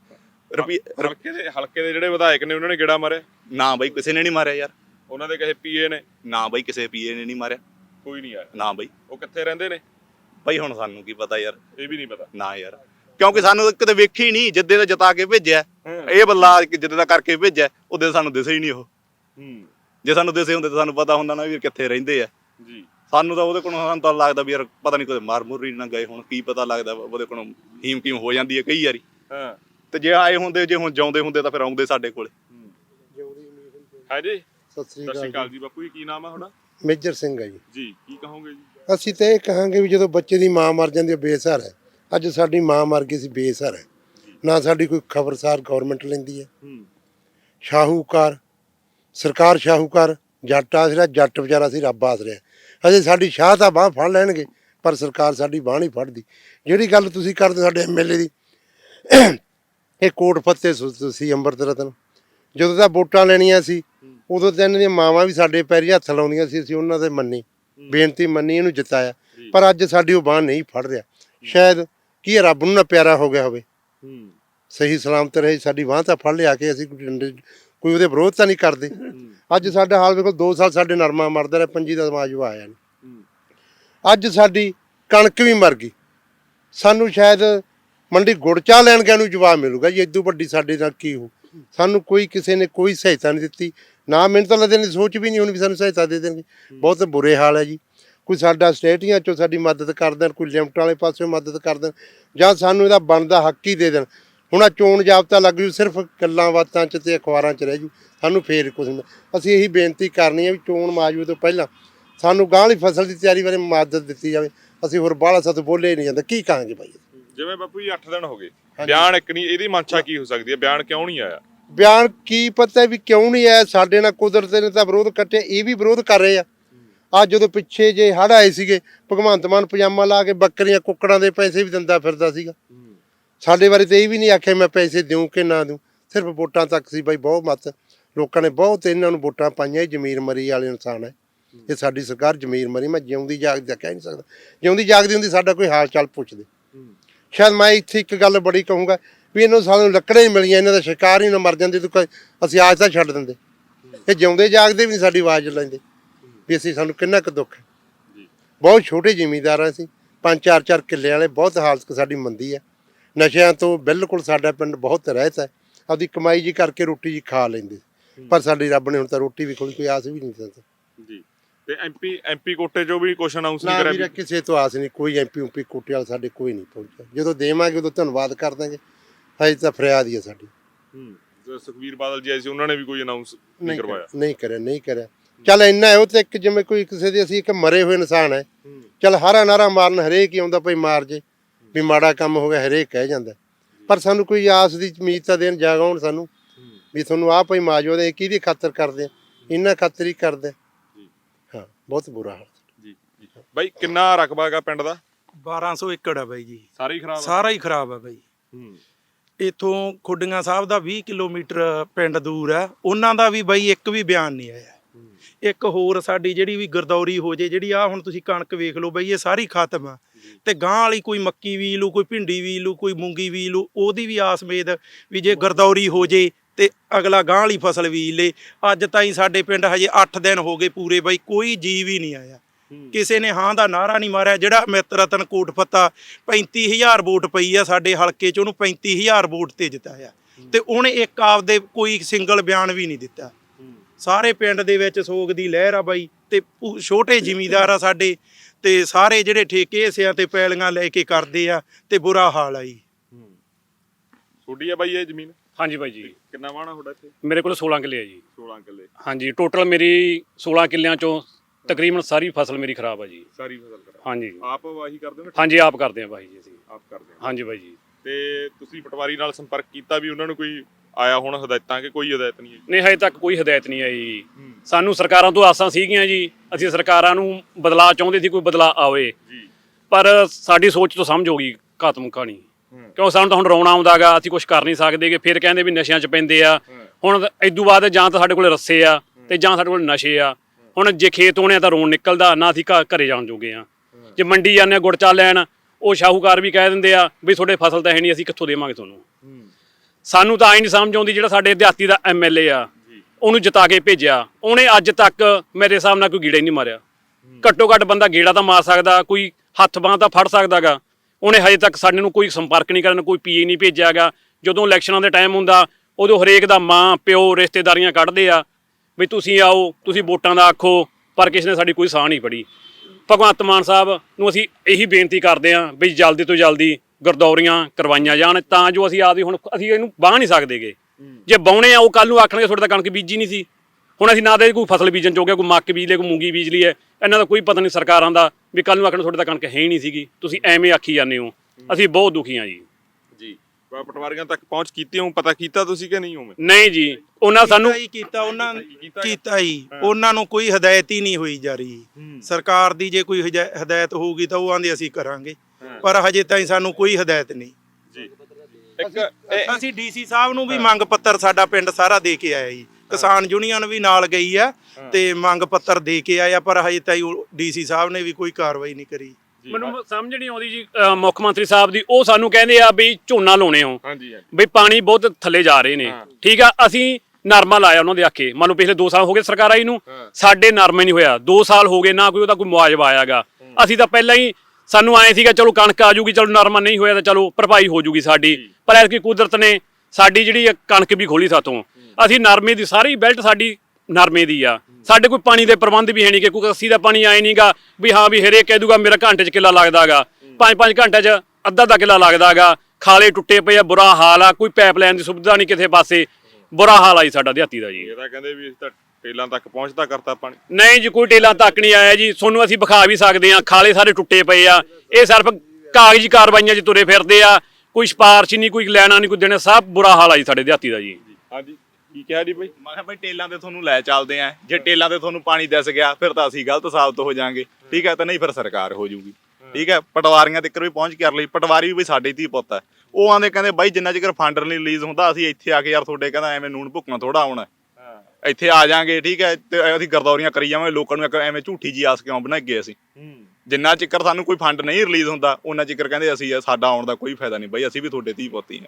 ਹਲਕੇ ਦੇ ਹਲਕੇ ਦੇ ਜਿਹੜੇ ਵਿਧਾਇਕ ਨੇ ਉਹਨਾਂ ਨੇ ਗੇੜਾ ਮਾਰਿਆ? ਨਾ ਬਈ ਕਿਸੇ ਨੇ ਨਹੀਂ ਮਾਰਿਆ ਯਾਰ। ਉਹਨਾਂ ਦੇ ਕਹੇ ਪੀਏ ਨੇ। ਨਾ ਬਈ ਕਿਸੇ ਪੀਏ ਨੇ ਨਹੀਂ ਮਾਰਿਆ। ਕੋਈ ਨਹੀਂ ਆਇਆ। ਨਾ ਬਈ। ਉਹ ਕਿੱਥੇ ਰਹਿੰਦੇ ਨੇ? ਬਈ ਹੁਣ ਸਾਨੂੰ ਕੀ ਪਤਾ ਯਾਰ। ਇਹ ਵੀ ਨਹੀਂ ਪਤਾ। ਨਾ ਯਾਰ। ਕਿਉਂਕਿ ਸਾਨੂੰ ਕਦੇ ਵੇਖੀ ਨਹੀਂ ਜਿੱਦੇ ਦਾ ਜਤਾ ਕੇ ਭੇਜਿਆ। ਇਹ ਬੱਲਾ ਜਿੱਦੇ ਦਾ ਕਰਕੇ ਭੇਜਿਆ ਉਹਦੇ ਸਾਨੂੰ ਦਿਸੇ ਹੀ ਨਹੀਂ ਉਹ। ਹੂੰ। ਜੇ ਸਾਨੂੰ ਦਿਸੇ ਹੁੰਦੇ ਤਾਂ ਸਾਨੂੰ ਪਤਾ ਹੁੰਦਾ ਨਾ ਵੀ ਕਿੱਥੇ ਰਹਿੰਦੇ ਆ। ਜੀ। ਸਾਨੂੰ ਤਾਂ ਉਹਦੇ ਕੋਲੋਂ ਸਾਨੂੰ ਤਾਂ ਲੱਗਦਾ ਵੀ ਯਾਰ ਪਤਾ ਨਹੀਂ ਕਦੇ ਮਾਰ ਮੁਰੀ ਨਾ ਗਏ ਹੁਣ ਕੀ ਪਤਾ ਲੱਗਦਾ ਉਹਦੇ ਕੋਲੋਂ ਹੀਮ ਕੀਮ ਹੋ ਜਾਂਦੀ ਹੈ ਕਈ ਵਾਰੀ। ਹਾਂ। ਤੇ ਜੇ ਆਏ ਹੁੰਦੇ ਜੇ ਹੁਣ ਜਾਉਂਦੇ ਹੁੰਦੇ ਤਾਂ ਫਿਰ ਆਉਂਦੇ ਸਾਡੇ ਕੋਲੇ। ਹੈ। ਜੀ? ਸਤਿ ਸ੍ਰੀ ਅਕਾਲ ਜੀ। ਬਾਪੂ ਜੀ ਕੀ ਨਾਮ ਆ ਤੁਹਾਡਾ? ਮੇਜਰ ਸਿੰਘ ਹੈ ਜੀ। ਜੀ ਕੀ ਕਹੋਗੇ ਜੀ? ਅਸੀਂ ਤਾਂ ਇਹ ਕਹਾਂਗੇ ਵੀ ਜਦੋਂ ਬੱਚੇ ਦੀ ਮਾਂ ਮਰ ਜਾਂਦੀ ਹੈ ਬੇਸਹਾਰ ਹੈ। ਅੱਜ ਸਾਡੀ ਮਾਂ ਮਰ ਗਈ ਸੀ ਬੇਸਹਾਰ ਹੈ। ਨਾ ਸਾਡੀ ਕੋਈ ਖਬਰਸਾਰ ਗਵਰਨਮੈਂਟ ਲੈਂਦੀ ਹੈ। ਹੂੰ। ਸ਼ਾਹੂਕਾਰ ਸਰਕਾਰ ਸ਼ਾਹੂਕਾਰ ਜੱਟ ਆਸਰਾ ਜੱਟ ਵਿਚਾਰਾ ਸੀ ਰੱਬ ਆਸਰਿਆ ਅਜੇ ਸਾਡੀ ਸ਼ਾਹ ਤਾਂ ਬਾਹ ਫੜ ਲੈਣਗੇ ਪਰ ਸਰਕਾਰ ਸਾਡੀ ਬਾਹ ਨਹੀਂ ਫੜਦੀ। ਜਿਹੜੀ ਗੱਲ ਤੁਸੀਂ ਕਰਦੇ ਸਾਡੇ ਐਮਐਲਏ ਦੀ ਇਹ ਕੋਟ ਫੱਤੇ ਸੀ ਅੰਮ੍ਰਿਤ ਰਤਨ। ਜਦੋਂ ਤਾਂ ਵੋਟਾਂ ਲੈਣੀਆਂ ਸੀ ਉਦੋਂ ਤਾਂ ਇਹਨਾਂ ਦੀਆਂ ਮਾਵਾਂ ਵੀ ਸਾਡੇ ਪੈਰੀ ਹੱਥ ਲਾਉਂਦੀਆਂ ਸੀ ਅਸੀਂ ਉਹਨਾਂ ਦੇ ਮੰਨੀ। ਬੇਨਤੀ ਮੰਨੀ ਇਹਨੂੰ ਜਿਤਾਇਆ। ਪਰ ਅੱਜ ਸਾਡੀ ਉਹ ਬਾਹ ਨਹੀਂ ਫੜ ਰਿਹਾ। ਸ਼ਾਇਦ ਕੀ ਰੱਬ ਨੂੰ ਨਾ ਪਿਆਰਾ ਹੋ ਗਿਆ ਹੋਵੇ। ਸਹੀ ਸਲਾਮਤ ਰਹੇ ਸਾਡੀ ਬਾਂਹ ਤਾਂ ਫੜ ਲਿਆ ਕੇ ਅਸੀਂ ਕੋਈ ਉਹਦੇ ਵਿਰੋਧ ਤਾਂ ਨਹੀਂ ਕਰਦੇ। ਅੱਜ ਸਾਡਾ ਹਾਲ ਵੇਖੋ 2 ਸਾਲ ਸਾਡੇ ਨਰਮਾ ਮਰਦਾ ਰਿਹਾ ਪੰਜੀ ਦਾ ਸਮਾਜ ਆਇਆ ਨਹੀਂ। ਅੱਜ ਸਾਡੀ ਕਣਕ ਵੀ ਮਰ ਗਈ। ਸਾਨੂੰ ਸ਼ਾਇਦ ਮੰਡੀ ਗੁੜ ਚਾਹ ਲੈਣ ਗਿਆ ਨੂੰ ਜਵਾਬ ਮਿਲੂਗਾ ਜੀ ਇਦੋਂ ਵੱਡੀ ਸਾਡੇ ਨਾਲ ਕੀ ਹੋ। ਸਾਨੂੰ ਕੋਈ ਕਿਸੇ ਨੇ ਕੋਈ ਸਹਾਇਤਾ ਨਹੀਂ ਦਿੱਤੀ। ਨਾ ਮੈਨੂੰ ਤਾਂ ਲੱਗਦਾ ਨਹੀਂ ਸੋਚ ਵੀ ਨਹੀਂ ਹੁਣ ਵੀ ਸਾਨੂੰ ਸਹਾਇਤਾ ਦੇ ਦੇਣਗੇ। ਬਹੁਤ ਬੁਰੇ ਹਾਲ ਹੈ ਜੀ। ਕੋਈ ਸਾਡਾ ਸਟੇਟੀਆਂ ਚੋਂ ਸਾਡੀ ਮਦਦ ਕਰ ਦੇਣ ਕੋਈ ਲਿਮਟ ਵਾਲੇ ਪਾਸਿਓਂ ਮਦਦ ਕਰ ਦੇਣ ਜਾਂ ਸਾਨੂੰ ਇਹਦਾ ਬਣਦਾ ਹੱਕ ਹੀ ਦੇ ਦੇਣ। ਹੁਣ ਆ ਚੋਣ ਜਾਬਤਾ ਲੱਗ ਜੂ ਸਿਰਫ ਗੱਲਾਂ ਬਾਤਾਂ 'ਚ ਤੇ ਅਖਬਾਰਾਂ 'ਚ ਰਹਿ ਜੂ। ਸਾਨੂੰ ਫੇਰ ਕੁਝ ਨਹੀਂ ਅਸੀਂ ਇਹੀ ਬੇਨਤੀ ਕਰਨੀ ਹੈ ਵੀ ਚੋਣ ਮਾਜੂ ਤੋਂ ਪਹਿਲਾਂ ਸਾਨੂੰ ਗਾਂ ਵਾਲੀ ਫਸਲ ਦੀ ਤਿਆਰੀ ਬਾਰੇ ਮਦਦ ਦਿੱਤੀ ਜਾਵੇ। ਅਸੀਂ ਹੋਰ ਬਾਹਲਾ ਸਤ ਬੋਲੇ ਨਹੀਂ ਜਾਂਦਾ। ਕੀ ਕਹਾਂਗੇ ਭਾਈ ਜਿਵੇਂ ਬਾਪੂ ਜੀ 8 ਦਿਨ ਹੋ ਗਏ। ਬਿਆਨ ਇੱਕ ਨਹੀਂ ਇਹਦੀ ਮਨਸ਼ਾ ਕੀ ਹੋ ਸਕਦੀ ਹੈ? ਬਿਆਨ ਕਿਉਂ ਨਹੀਂ ਆਇਆ? ਬਿਆਨ ਕੀ ਪਤਾ ਵੀ ਕਿਉਂ ਨਹੀਂ ਆਇਆ ਸਾਡੇ ਨਾਲ ਕੁਦਰਤ ਨੇ ਤਾਂ ਵਿਰੋਧ ਕੱਟਿਆ ਇਹ ਵੀ ਵਿਰੋਧ ਕਰ ਰਹੇ ਆ। ਆ ਜਦੋਂ ਪਿੱਛੇ ਜੇ ਹੜ ਆਏ ਸੀਗੇ ਭਗਵੰਤ ਮਾਨ ਪਜਾਮਾ ਲਾ ਕੇ ਬੱਕਰੀਆਂ ਕੁੱਕੜਾਂ ਦੇ ਪੈਸੇ ਵੀ ਦਿੰਦਾ ਫਿਰਦਾ ਸੀਗਾ। ਸਾਡੇ ਬਾਰੇ ਤੇ ਇਹ ਵੀ ਨਹੀਂ ਆਖਿਆ ਮੈਂ ਪੈਸੇ ਦਿਉ ਕਿ ਨਾ ਦਿਉ ਸਿਰਫ ਵੋਟਾਂ ਤੱਕ ਸੀ ਬਾਈ ਬਹੁਤ ਮਤ। ਲੋਕਾਂ ਨੇ ਬਹੁਤ ਇਹਨਾਂ ਨੂੰ ਵੋਟਾਂ ਪਾਈਆਂ ਇਹ ਜ਼ਮੀਰ ਮਰੀ ਵਾਲੇ ਇਨਸਾਨ ਹੈ। ਇਹ ਸਾਡੀ ਸਰਕਾਰ ਜ਼ਮੀਰ ਮਰੀ ਮੈਂ ਜਿਉਂਦੀ ਜਾਗਦੀ ਕਹਿ ਨਹੀਂ ਸਕਦਾ। ਜਿਉਂਦੀ ਜਾਗਦੀ ਹੁੰਦੀ ਸਾਡਾ ਕੋਈ ਹਾਲ ਚਾਲ ਪੁੱਛਦੇ। ਸ਼ਾਇਦ ਮੈਂ ਇੱਥੇ ਇੱਕ ਗੱਲ ਬੜੀ ਕਹੂੰਗਾ ਵੀ ਇਹਨੂੰ ਸਾਨੂੰ ਲੱਕੜਾਂ ਹੀ ਮਿਲੀਆਂ ਇਹਨਾਂ ਦਾ ਸ਼ਿਕਾਰ ਹੀ ਨਾ ਮਰ ਜਾਂਦੇ ਤਾਂ ਕੋਈ ਅਸੀਂ ਆਜ ਤਾਂ ਛੱਡ ਦਿੰਦੇ। ਇਹ ਜਿਉਂਦੇ ਜਾਗਦੇ ਵੀ ਨਹੀਂ ਸਾਡੀ ਆਵਾਜ਼ ਲੈਂਦੇ। ਵੀ ਅਸੀਂ ਸਾਨੂੰ ਕਿੰਨਾ ਕੁ ਦੁੱਖ ਹੈ। ਬਹੁਤ ਛੋਟੇ ਜ਼ਿਮੀਂਦਾਰ ਹਾਂ ਅਸੀਂ ਪੰਜ ਚਾਰ ਚਾਰ ਕਿੱਲੇ ਵਾਲੇ ਬਹੁਤ ਹਾਲਤ ਸਾਡੀ ਮੰਦੀ ਹੈ। ਨਸ਼ਿਆਂ ਤੋਂ ਬਿਲਕੁਲ ਸਾਡਾ ਪਿੰਡ ਬਹੁਤ ਰਹਿਤ ਹੈ। ਆਪਦੀ ਕਮਾਈ ਜੀ ਕਰਕੇ ਰੋਟੀ ਜੀ ਖਾ ਲੈਂਦੇ। ਪਰ ਸਾਡੀ ਰੱਬ ਨੇ ਹੁਣ ਤਾਂ ਰੋਟੀ ਵੀ ਖੋਲੀ ਕੋਈ ਆਸ ਵੀ ਨਹੀਂ ਦਿੱਤਾ ਜੀ। ਤੇ ਐਮਪੀ ਐਮਪੀ ਕੋਟੇ ਜੋ ਵੀ ਕੁਐਸਚਨ ਅਨਾਉਂਸ ਨਹੀਂ ਕਰਿਆ ਵੀ- ਕਿਸੇ ਤੋਂ ਆਸ ਨਹੀਂ ਕੋਈ ਐਮਪੀ ਉਮਪੀ ਕੋਟੇ ਵਾਲਾ ਸਾਡੇ ਕੋਈ ਨਹੀਂ ਪਹੁੰਚਿਆ। ਜਦੋਂ ਦੇਵਾਂਗੇ ਉਦੋਂ ਧੰਨਵਾਦ ਕਰ ਦਾਂਗੇ। ਹਜੇ ਤਾਂ ਫਰਿਆਦ ਹੀ ਹੈ ਸਾਡੀ। ਹੂੰ ਸੁਖਵੀਰ ਬਾਦਲ ਜੀ ਆਏ ਸੀ ਉਹਨਾਂ ਨੇ ਵੀ ਕੋਈ ਅਨਾਉਂਸ ਨਹੀਂ ਕਰਵਾਇਆ। ਨਹੀਂ ਕਰਿਆ ਨਹੀਂ ਕਰਿਆ। ਚੱਲ ਇੰਨਾ ਹੈ ਉਹ ਤੇ ਇੱਕ ਜਿਵੇਂ ਕੋਈ ਕਿਸੇ ਦੇ ਅਸੀਂ ਇੱਕ ਮਰੇ ਹੋਏ ਇਨਸਾਨ ਹੈ। ਹੂੰ। ਚੱਲ ਹਾਰਾ ਨਾਰਾ ਮਾਰਨ ਹਰੇਕ ਹੀ ਆਉਂਦਾ ਭਈ ਮਾਰ ਜੇ ਵੀ ਮਾੜਾ ਕੰਮ ਹੋ ਗਿਆ ਹਰੇਕ ਕਹਿ ਜਾਂਦਾ। ਪਰ ਸਾਨੂੰ ਕੋਈ ਆਸ ਦੀ ਉਮੀਦ ਤਾਂ ਦੇਣ ਜਾਗਾਉਣ ਸਾਨੂੰ ਵੀ ਤੁਹਾਨੂੰ ਆਹ ਭਈ ਮਾਜੋ ਦੇ ਕਿਹਦੀ ਖਾਤਰ ਕਰਦੇ ਇਹਨਾਂ ਖਾਤਰ ਹੀ ਕਰਦੇ ਹਾਂ ਬਹੁਤ ਬੁਰਾ ਹਾਲ। ਜੀ ਜੀ। ਬਾਈ ਕਿੰਨਾ ਰਕਬਾ ਹੈਗਾ ਪਿੰਡ ਦਾ? 1200 ਏਕੜ ਆ ਬਾਈ ਜੀ। ਸਾਰੇ ਹੀ ਖਰਾਬ ਸਾਰਾ ਹੀ ਖਰਾਬ ਆ ਬਾਈ। ਹੂੰ। ਇਥੋਂ ਖੁੱਡੀਆਂ ਸਾਹਿਬ ਦਾ 20 ਕਿਲੋਮੀਟਰ ਪਿੰਡ ਦੂਰ ਆ ਉਹਨਾਂ ਦਾ ਵੀ ਬਾਈ ਇੱਕ ਵੀ ਬਿਆਨ ਨਹੀਂ ਆਇਆ। ਇੱਕ ਹੋਰ ਸਾਡੀ ਜਿਹੜੀ ਵੀ ਗਰਦੌਰੀ ਹੋ ਜੇ ਜਿਹੜੀ ਆ ਹੁਣ ਤੁਸੀਂ ਕਣਕ ਵੇਖ ਲਓ ਬਈ ਇਹ ਸਾਰੀ ਖਤਮ ਆ। ਤੇ ਗਾਂ ਵਾਲੀ ਕੋਈ ਮੱਕੀ ਵੀ ਲੂ ਕੋਈ ਭਿੰਡੀ ਵੀ ਲੂ ਕੋਈ ਮੂੰਗੀ ਵੀ ਲੂ ਉਹਦੀ ਵੀ ਆਸ ਮੇਦ ਵੀ ਜੇ ਗਰਦੌਰੀ ਹੋ ਜੇ ਤੇ ਅਗਲਾ ਗਾਂ ਵਾਲੀ ਫਸਲ ਬੀਜ ਲੇ। ਅੱਜ ਤਾਈਂ ਸਾਡੇ ਪਿੰਡ ਹਜੇ 8 ਦਿਨ ਹੋ ਗਏ ਪੂਰੇ ਬਾਈ ਕੋਈ ਜੀਵ ਹੀ ਨਹੀਂ ਆਇਆ। ਕਿਸੇ ਨੇ ਹਾਂ ਦਾ ਨਾਰਾ ਨਹੀਂ ਮਾਰਿਆ ਜਿਹੜਾ ਮਿੱਤ ਰਤਨ ਕੋਟ ਫੱਤਾ 35000 ਵੋਟ ਪਈ ਆ ਸਾਡੇ ਹਲਕੇ 'ਚ ਉਹਨੂੰ 35000 ਵੋਟ ਤੇ ਜਿਤਾਇਆ ਤੇ ਉਹਨੇ ਇੱਕ ਆਪਦੇ ਕੋਈ ਸਿੰਗਲ ਬਿਆਨ ਵੀ ਨਹੀਂ ਦਿੱਤਾ। ਸਾਰੇ ਪਿੰਡ ਦੇ ਵਿੱਚ ਸੋਗ ਦੀ ਲਹਿਰ ਆ ਬਾਈ ਤੇ ਛੋਟੇ ਜ਼ਿਮੀਂਦਾਰ ਆ ਸਾਡੇ ਤੇ ਸਾਰੇ ਜਿਹੜੇ ਠੇਕੇ ਹਿੱਸਿਆਂ ਤੇ ਪੈਲੀਆਂ ਲੈ ਕੇ ਕਰਦੇ ਆ ਤੇ ਬੁਰਾ ਹਾਲ ਆ ਜੀ। ਛੋਟੀ ਆ ਬਾਈ ਇਹ ਜ਼ਮੀਨ? ਹਾਂਜੀ ਬਾਈ ਜੀ। ਕਿੰਨਾ ਵਾਣਾ ਤੁਹਾਡਾ ਇੱਥੇ? ਮੇਰੇ ਕੋਲ 16 ਕਿੱਲੇ ਆ ਜੀ। 16 ਕਿੱਲੇ। ਹਾਂਜੀ ਟੋਟਲ ਮੇਰੀ 16 ਕਿੱਲਿਆਂ ਚੋਂ ਤਕਰੀਬਨ ਸਾਰੀ ਫਸਲ ਮੇਰੀ ਖਰਾਬ ਆ ਜੀ। ਸਾਰੀ ਫਸਲ ਖਰਾਬ। ਹਾਂਜੀ। ਆਪ ਵਾਹੀ ਕਰਦੇ ਹੋ ਨਾ? ਹਾਂਜੀ ਆਪ ਕਰਦੇ ਆ ਬਾਈ ਜੀ ਅਸੀਂ। ਆਪ ਕਰਦੇ ਹੋ। ਹਾਂਜੀ ਬਾਈ ਜੀ। ਤੇ ਤੁਸੀਂ ਪਟਵਾਰੀ ਨਾਲ ਸੰਪਰਕ ਕੀਤਾ ਵੀ ਉਹਨਾਂ ਨੂੰ ਕੋਈ ਆਇਆ ਹੁਣ ਹਦਾਇਤਾਂ ਕਿ ਕੋਈ ਹਦਾਇਤ ਨਹੀਂ ਹੈ ਨਹੀਂ ਹਜੇ ਤੱਕ ਕੋਈ ਹਦਾਇਤ ਨਹੀਂ ਆਈ ਹੂੰ। ਸਾਨੂੰ ਸਰਕਾਰਾਂ ਤੋਂ ਆਸਾਂ ਸੀਗੀਆਂ ਜੀ। ਅਸੀਂ ਸਰਕਾਰਾਂ ਨੂੰ ਬਦਲਾਅ ਚਾਹੁੰਦੇ ਸੀ ਕੋਈ ਬਦਲਾਅ ਆਵੇ। ਜੀ। ਪਰ ਸਾਡੀ ਸੋਚ ਤੋਂ ਸਮਝ ਹੋ ਗਈ ਘਾਤਮ ਕਹਾਣੀ। ਹੂੰ। ਕਿਉਂ ਸਾਨੂੰ ਤਾਂ ਹੁਣ ਰੋਣਾ ਆਉਂਦਾਗਾ ਅਸੀਂ ਕੁਝ ਕਰ ਨਹੀਂ ਸਕਦੇ ਕਿ ਫਿਰ ਕਹਿੰਦੇ ਵੀ ਨਸ਼ਿਆਂ 'ਚ ਪੈਂਦੇ ਆ। ਹੁਣ ਇਦੋਂ ਬਾਅਦ ਜਾਂ ਤਾਂ ਸਾਡੇ ਕੋਲ ਰੱਸੇ ਆ ਤੇ ਜਾਂ ਸਾਡੇ ਕੋਲ ਨਸ਼ੇ ਆ। ਹੁਣ ਜੇ ਖੇਤ ਹੋਣੇ ਆ ਤਾਂ ਰੋਣ ਨਿਕਲਦਾ, ਨਾ ਅਸੀਂ ਘ- ਘਰੇ ਜਾਣ ਜੋਗੇ ਆ। ਜੇ ਮੰਡੀ ਜਾਂਦੇ ਹਾਂ ਗੁੜ ਚਾ ਲੈਣ, ਉਹ ਸ਼ਾਹੂਕਾਰ ਵੀ ਕਹਿ ਦਿੰਦੇ ਆ ਵੀ ਤੁਹਾਡੇ ਫਸਲ ਤਾਂ ਹੈ ਨਹੀਂ, ਅਸੀਂ ਕਿੱਥੋਂ ਦੇਵਾਂਗੇ ਤੁਹਾਨੂੰ। ਸਾਨੂੰ ਤਾਂ ਆਈ ਨਹੀਂ ਸਮਝ ਆਉਂਦੀ ਜਿਹੜਾ ਸਾਡੇ ਦਿਹਾਤੀ ਦਾ ਐਮਐਲਏ ਆ, ਉਹਨੂੰ ਜਿਤਾ ਕੇ ਭੇਜਿਆ। ਉਹਨੇ ਅੱਜ ਤੱਕ ਮੇਰੇ ਹਿਸਾਬ ਨਾਲ ਕੋਈ ਗੀੜਾ ਹੀ ਨਹੀਂ ਮਾਰਿਆ। ਘੱਟੋ ਘੱਟ ਬੰਦਾ ਗੇੜਾ ਤਾਂ ਮਾਰ ਸਕਦਾ, ਕੋਈ ਹੱਥ ਬਾਂਹ ਤਾਂ ਫੜ ਸਕਦਾਗਾ ਉਹਨੇ ਹਜੇ ਤੱਕ ਸਾਡੇ ਨੂੰ ਕੋਈ ਸੰਪਰਕ ਨਹੀਂ ਕਰਨ, ਕੋਈ ਪੀਏ ਨਹੀਂ ਭੇਜਿਆਗਾ ਜਦੋਂ ਇਲੈਕਸ਼ਨਾਂ ਦੇ ਟਾਈਮ ਹੁੰਦਾ, ਉਦੋਂ ਹਰੇਕ ਦਾ ਮਾਂ, ਪਿਓ, ਰਿਸ਼ਤੇਦਾਰੀਆਂ ਕੱਢਦੇ ਆ। ਵੀ ਤੁਸੀਂ ਆਓ ਤੁਸੀਂ ਵੋਟਾਂ ਦਾ ਆਖੋ ਪਰ ਕਿਸੇ ਨੇ ਸਾਡੀ ਕੋਈ ਸਾਹ ਨਹੀਂ ਫੜੀ। ਭਗਵੰਤ ਮਾਨ ਸਾਹਿਬ ਨੂੰ ਅਸੀਂ ਇਹੀ ਬੇਨਤੀ ਕਰਦੇ ਹਾਂ ਵੀ ਜਲਦੀ ਤੋਂ ਜਲਦੀ ਗਰਦੌਰੀਆਂ ਕਰਵਾਈਆਂ ਜਾਣ ਤਾਂ ਜੋ ਅਸੀਂ ਆਪਦੀ ਹੁਣ ਅਸੀਂ ਇਹਨੂੰ ਬਾਹ ਨਹੀਂ ਸਕਦੇਗੇ। ਜੇ ਬਾਉਣੇ ਆ ਉਹ ਕੱਲ ਨੂੰ ਆਖਣਗੇ ਤੁਹਾਡੇ ਤਾਂ ਕਣਕ ਬੀਜੀ ਨਹੀਂ ਸੀ। ਹੁਣ ਅਸੀਂ ਨਾ ਤਾਂ ਕੋਈ ਫਸਲ ਬੀਜਣ ਜੋਗੇ ਕੋਈ ਮੱਕ ਬੀਜ ਲਈ ਕੋਈ ਮੂੰਗੀ ਬੀਜ ਲਈ ਹੈ। ਇਹਨਾਂ ਦਾ ਕੋਈ ਪਤਾ ਨਹੀਂ ਸਰਕਾਰਾਂ ਦਾ ਵੀ ਕੱਲ ਨੂੰ ਆਖਣ ਤੁਹਾਡੇ ਤਾਂ ਕਣਕ ਹੈ ਹੀ ਨਹੀਂ ਸੀਗੀ। ਤੁਸੀਂ ਐਵੇਂ ਆਖੀ ਜਾਂਦੇ ਹੋ। ਅਸੀਂ ਬਹੁਤ ਦੁਖੀ ਹਾਂ ਜੀ। ਪਟਵਾਰੀਆਂ ਤੱਕ ਪਹੁੰਚ ਕੀਤੀ ਹੋ ਪਤਾ ਕੀਤਾ ਤੁਸੀਂ ਕਿ ਨਹੀਂ ਉਵੇਂ? ਨਹੀਂ ਜੀ ਉਹਨਾਂ ਸਾਨੂੰ ਕੀਤਾ ਹੀ ਕੀਤਾ ਉਹਨਾਂ ਕੀਤਾ ਹੀ। ਉਹਨਾਂ ਨੂੰ ਕੋਈ ਹਦਾਇਤ ਹੀ ਨਹੀਂ ਹੋਈ ਜਾ ਰਹੀ। ਸਰਕਾਰ ਦੀ ਜੇ ਕੋਈ ਹਦਾਇਤ ਹੋਊਗੀ ਤਾਂ ਉਹ ਆਂਦੇ ਅਸੀਂ ਕਰਾਂਗੇ। ਪਰ ਹਜੇ ਤਾਈਂ ਸਾਨੂੰ ਕੋਈ ਹਦਾਇਤ ਨਹੀਂ। ਜੀ। ਅਸੀਂ ਡੀਸੀ ਸਾਹਿਬ ਨੂੰ ਵੀ ਮੰਗ ਪੱਤਰ ਸਾਡਾ ਪਿੰਡ ਸਾਰਾ ਦੇ ਕੇ ਆਇਆ ਜੀ। ਕਿਸਾਨ ਯੂਨੀਅਨ ਵੀ ਨਾਲ ਗਈ ਆ ਤੇ ਮੰਗ ਪੱਤਰ ਦੇ ਕੇ ਆਇਆ ਪਰ ਹਜੇ ਤਾਈਂ ਡੀਸੀ ਸਾਹਿਬ ਨੇ ਵੀ ਕੋਈ ਕਾਰਵਾਈ ਨਹੀਂ ਕਰੀ। ਮੈਨੂੰ ਸਮਝ ਨਹੀਂ ਆਉਂਦੀ ਜੀ ਅ, ਮੁੱਖ ਮੰਤਰੀ ਸਾਹਿਬ ਦੀ ਉਹ ਸਾਨੂੰ ਕਹਿੰਦੇ ਆ ਵੀ ਝੋਨਾ ਲਾਉਣੇ ਹੋ। ਹਾਂਜੀ ਹਾਂਜੀ। ਵੀ ਪਾਣੀ ਬਹੁਤ ਥੱਲੇ ਜਾ ਰਹੇ ਨੇ। ਠੀਕ ਆ ਅਸੀਂ ਨਰਮਾ ਲਾਇਆ ਉਹਨਾਂ ਦੇ ਆਖੇ। ਮੰਨ ਲਓ ਪਿਛਲੇ 2 ਸਾਲ ਹੋ ਗਏ ਸਰਕਾਰ ਆਈ ਨੂੰ ਸਾਡੇ ਨਰਮੇ ਨਹੀਂ ਹੋਇਆ। 2 ਸਾਲ ਹੋ ਗਏ ਨਾ ਕੋਈ ਉਹਦਾ ਕੋਈ ਮੁਆਵਜ਼ਾ ਆਇਆਗਾ। ਅਸੀਂ ਤਾਂ ਪਹਿਲਾਂ ਹੀ ਸਾਨੂੰ ਆਏ ਸੀਗਾ ਚਲੋ ਕਣਕ ਆ ਜੂਗੀ ਚਲੋ ਨਰਮਾ ਨਹੀਂ ਹੋਇਆ ਤਾਂ ਚਲੋ ਭਰਪਾਈ ਹੋ ਜੂਗੀ ਸਾਡੀ। ਪਰ ਐਤਕੀ ਕੁਦਰਤ ਨੇ ਸਾਡੀ ਜਿਹੜੀ ਇਹ ਕਣਕ ਵੀ ਖੋਲੀ ਸਾਤੋਂ। ਅਸੀਂ ਨਰਮੇ ਦੀ ਸਾਰੀ ਬੈਲਟ ਸਾਡੀ ਨਰਮੇ ਦੀ ਆ। ਸਾਡੇ ਕੋਈ ਪਾਣੀ ਦੇ ਪ੍ਰਬੰਧ ਵੀ ਹੈ ਨਹੀਂ ਕਿ ਕੋਈ ਅੱਸੀ ਦਾ ਪਾਣੀ ਆਏ ਨਹੀਂਗਾ ਵੀ ਹਾਂ ਵੀ ਹਰੇਕ ਕਹਿ ਦੂਗਾ ਮੇਰਾ ਘੰਟੇ 'ਚ ਕਿੱਲਾ ਲੱਗਦਾਗਾ ਪੰਜ ਪੰਜ ਘੰਟੇ 'ਚ ਅੱਧਾ ਅੱਧਾ ਕਿੱਲਾ ਲੱਗਦਾਗਾ ਖਾਲੇ ਟੁੱਟੇ ਪਏ ਆ ਬੁਰਾ ਹਾਲ ਆ ਕੋਈ ਪਾਈਪਲਾਈਨ ਦੀ ਸੁਵਿਧਾ ਨਹੀਂ ਕਿਸੇ ਪਾਸੇ। ਬੁਰਾ ਹਾਲ ਆਈ ਸਾਡਾ ਦਿਹਾਤੀ ਦਾ ਜੀ। ਇਹ ਤਾਂ ਕਹਿੰਦੇ ਵੀ ਅਸੀਂ ਤਾਂ ਟੇਲਾਂ ਤੱਕ ਪਹੁੰਚਦਾ ਕਰਤਾ ਪਾਣੀ। ਨਹੀਂ ਜੀ ਕੋਈ ਟੇਲਾਂ ਤੱਕ ਨਹੀਂ ਆਇਆ ਜੀ। ਤੁਹਾਨੂੰ ਅਸੀਂ ਵਿਖਾ ਵੀ ਸਕਦੇ ਆ ਖਾਲੇ ਸਾਰੇ ਟੁੱਟੇ ਪਏ ਆ। ਇਹ ਸਿਰਫ ਕਾਗਜ਼ੀ ਕਾਰਵਾਈਆਂ 'ਚ ਤੁਰੇ ਫਿਰਦੇ ਆ। ਕੋਈ ਸਿਫਾਰਸ਼ ਨਹੀਂ ਕੋਈ ਲੈਣਾ ਨਹੀਂ ਕੋਈ ਦੇਣਾ ਸਭ ਬੁਰਾ ਹਾਲ ਆ ਜੀ ਸਾਡੇ ਦਿਹਾਤੀ ਦਾ ਜੀ। ਹਾਂਜੀ। ਕੀ ਕਿਹਾ ਜੀ ਬਈ? ਮੈਂ ਕਿਹਾ ਬਈ ਟੇਲਾਂ ਤੇ ਤੁਹਾਨੂੰ ਲੈ ਚੱਲਦੇ ਆ। ਜੇ ਟੇਲਾਂ ਤੇ ਤੁਹਾਨੂੰ ਪਾਣੀ ਦਿਸ ਗਿਆ ਫਿਰ ਤਾਂ ਅਸੀਂ ਗਲਤ ਸਾਬਤ ਹੋ ਜਾਾਂਗੇ। ਠੀਕ ਹੈ ਤਾਂ ਨਹੀਂ ਫਿਰ ਸਰਕਾਰ ਹੋ ਜਾਊਗੀ ਠੀਕ ਹੈ ਪਟਵਾਰੀਆਂ ਤੱਕ ਵੀ ਪਹੁੰਚ ਕਰ ਲਈ। ਪਟਵਾਰੀ ਵੀ ਸਾਡੇ ਧੀ ਪੁੱਤ ਹੈ। ਉਹ ਆਂਦੇ ਕਹਿੰਦੇ ਬਾਈ ਜਿੰਨਾ ਚਿਰ ਫੰਡ ਨਹੀਂ ਰਿਲੀਜ਼ ਹੁੰਦਾ ਅਸੀਂ ਇੱਥੇ ਆ ਕੇ ਯਾਰ ਤੁਹਾਡੇ ਕਹਿੰਦਾ ਐਵੇਂ ਨੂਨ ਭੁੱਕਣਾ ਥੋੜਾ ਆਉਣਾ ਇੱਥੇ ਆ ਜਾਾਂਗੇ ਠੀਕ ਹੈ ਤੇ ਅਸੀਂ ਗਰਦੌਰੀਆਂ ਕਰੀ ਜਾਵਾਂਗੇ। ਲੋਕਾਂ ਨੂੰ ਐਵੇਂ ਝੂਠੀ ਜੀ ਆਸ ਕਿਉਂ ਬਣਾਈਏ ਅਸੀਂ? ਜਿੰਨਾ ਚਿਰ ਸਾਨੂੰ ਕੋਈ ਫੰਡ ਨਹੀਂ ਰਿਲੀਜ਼ ਹੁੰਦਾ ਉਹਨਾਂ ਚਿਰ ਕਹਿੰਦੇ ਅਸੀਂ ਆ, ਸਾਡਾ ਆਉਣ ਦਾ ਕੋਈ ਫਾਇਦਾ ਨਹੀਂ ਬਾਈ ਅਸੀਂ ਵੀ ਤੁਹਾਡੇ ਧੀ ਪੁੱਤ ਹੀ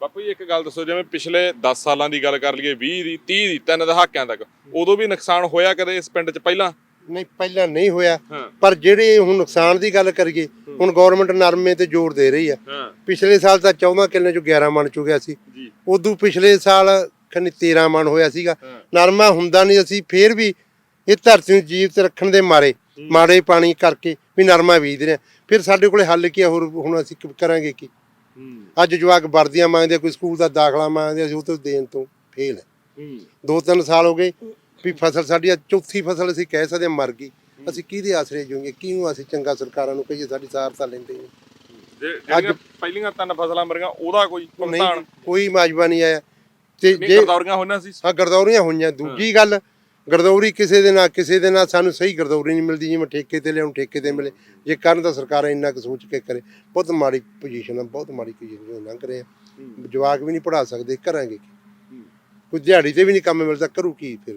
ਬਾਪੂ ਜੀ ਇੱਕ ਗੱਲ ਦੱਸੋ ਜਿਵੇਂ ਪਿਛਲੇ 10 ਸਾਲਾਂ ਦੀ ਗੱਲ ਕਰ ਲਈਏ 20 ਦੀ 30 ਦੀ ਤਿੰਨ ਦਹਾਕਿਆਂ ਤੱਕ ਉਦੋਂ ਵੀ ਨੁਕਸਾਨ ਹੋਇਆ ਕਦੇ ਇਸ ਪਿੰਡ 'ਚ ਪਹਿਲਾਂ? ਨਹੀਂ ਪਹਿਲਾਂ ਨਹੀਂ ਹੋਇਆ। ਪਰ ਜਿਹੜੇ ਹੁਣ ਨੁਕਸਾਨ ਦੀ ਗੱਲ ਕਰੀਏ ਹੁਣ ਗਵਰਨਮੈਂਟ ਨਰਮੇ ਤੇ ਜ਼ੋਰ ਦੇ ਰਹੀ ਆ। ਪਿਛਲੇ ਸਾਲ ਤਾਂ 14 ਕਿੱਲੇ ਚੋਂ 11 ਮਣ ਚੁਗਿਆ ਸੀ। ਉਦੋਂ ਪਿਛਲੇ ਸਾਲ ਖਨੀ 13 ਮਣ ਹੋਇਆ ਸੀਗਾ। ਨਰਮਾ ਹੁੰਦਾ ਨਹੀਂ ਅਸੀਂ ਫੇਰ ਵੀ ਇਹ ਧਰਤੀ ਨੂੰ ਜੀਵਤ ਰੱਖਣ ਦੇ ਮਾਰੇ। ਮਾੜੇ ਪਾਣੀ ਕਰਕੇ ਵੀ ਨਰਮਾ ਬੀਜਦੇ ਨੇ। ਫਿਰ ਸਾਡੇ ਕੋਲੇ ਹੱਲ ਕੀ ਆ ਹੋਰ ਹੁਣ ਅਸੀਂ ਕੀ ਕਰਾਂਗੇ ਕੀ? ਅੱਜ ਜਵਾਕ ਵਰਦੀਆਂ ਮੰਗਦੇ ਆ, ਕੋਈ ਸਕੂਲ ਦਾ ਦਾਖਲਾ ਮੰਗਦੇ ਆ, ਅਸੀਂ ਉਹ ਤੋਂ ਦੇਣ ਤੋਂ ਫੇਲ ਹੈ। ਦੋ ਤਿੰਨ ਸਾਲ ਹੋ ਗਏ ਵੀ ਫਸਲ ਸਾਡੀ ਅੱਜ ਚੌਥੀ ਫਸਲ ਅਸੀਂ ਕਹਿ ਸਕਦੇ ਹਾਂ ਮਰ ਗਈ। ਅਸੀਂ ਕਿਹਦੇ ਆਸਰੇ ਜੂਗੇ ਕਿਹਨੂੰ ਅਸੀਂ ਚੰਗਾ ਸਰਕਾਰਾਂ ਨੂੰ ਕਹੀਏ ਸਾਡੀ ਸਹਾਰਤਾ ਲੈਂਦੇ ਨੇ? ਜਿਹੜੀਆਂ ਪਹਿਲੀਆਂ ਤਿੰਨ ਫਸਲਾਂ ਮਰੀਆਂ ਉਹਦਾ ਕੋਈ ਨਹੀਂ ਭੁਗਤਾਨ? ਕੋਈ ਮਾਜਬਾ ਨਹੀਂ ਆਇਆ। ਤੇ ਨਹੀਂ ਜੇ ਗਰਦੌਰੀਆਂ ਹੋਈਆਂ ਸੀ। ਹਾਂ ਗਰਦੌਰੀਆਂ ਹੋਈਆਂ। ਦੂਜੀ ਗੱਲ ਗਰਦੌਰੀ ਕਿਸੇ ਦੇ ਨਾਲ ਕਿਸੇ ਦੇ ਨਾਲ ਸਾਨੂੰ ਸਹੀ ਗਰਦੌਰੀ ਨਹੀਂ ਮਿਲਦੀ ਜਿਵੇਂ ਠੇਕੇ ਤੇ ਲਿਆਉਣ ਠੇਕੇ ਤੇ ਮਿਲੇ। ਜੇ ਕਰਨ ਤਾਂ ਸਰਕਾਰਾਂ ਇੰਨਾ ਕੁ ਸੋਚ ਕੇ ਕਰੇ ਬਹੁਤ ਮਾੜੀ ਪੋਜੀਸ਼ਨ ਆ ਬਹੁਤ ਮਾੜੀ ਪੋਜੀਸ਼ਨ ਲੰਘ ਰਹੇ ਆ। ਜਵਾਕ ਵੀ ਨਹੀਂ ਪੜਾ ਸਕਦੇ ਕਰਾਂਗੇ ਕੀ? ਕੋਈ ਦਿਹਾੜੀ ਤੇ ਵੀ ਨਹੀਂ ਕੰਮ ਮਿਲਦਾ ਕਰੂ ਕੀ ਫਿਰ?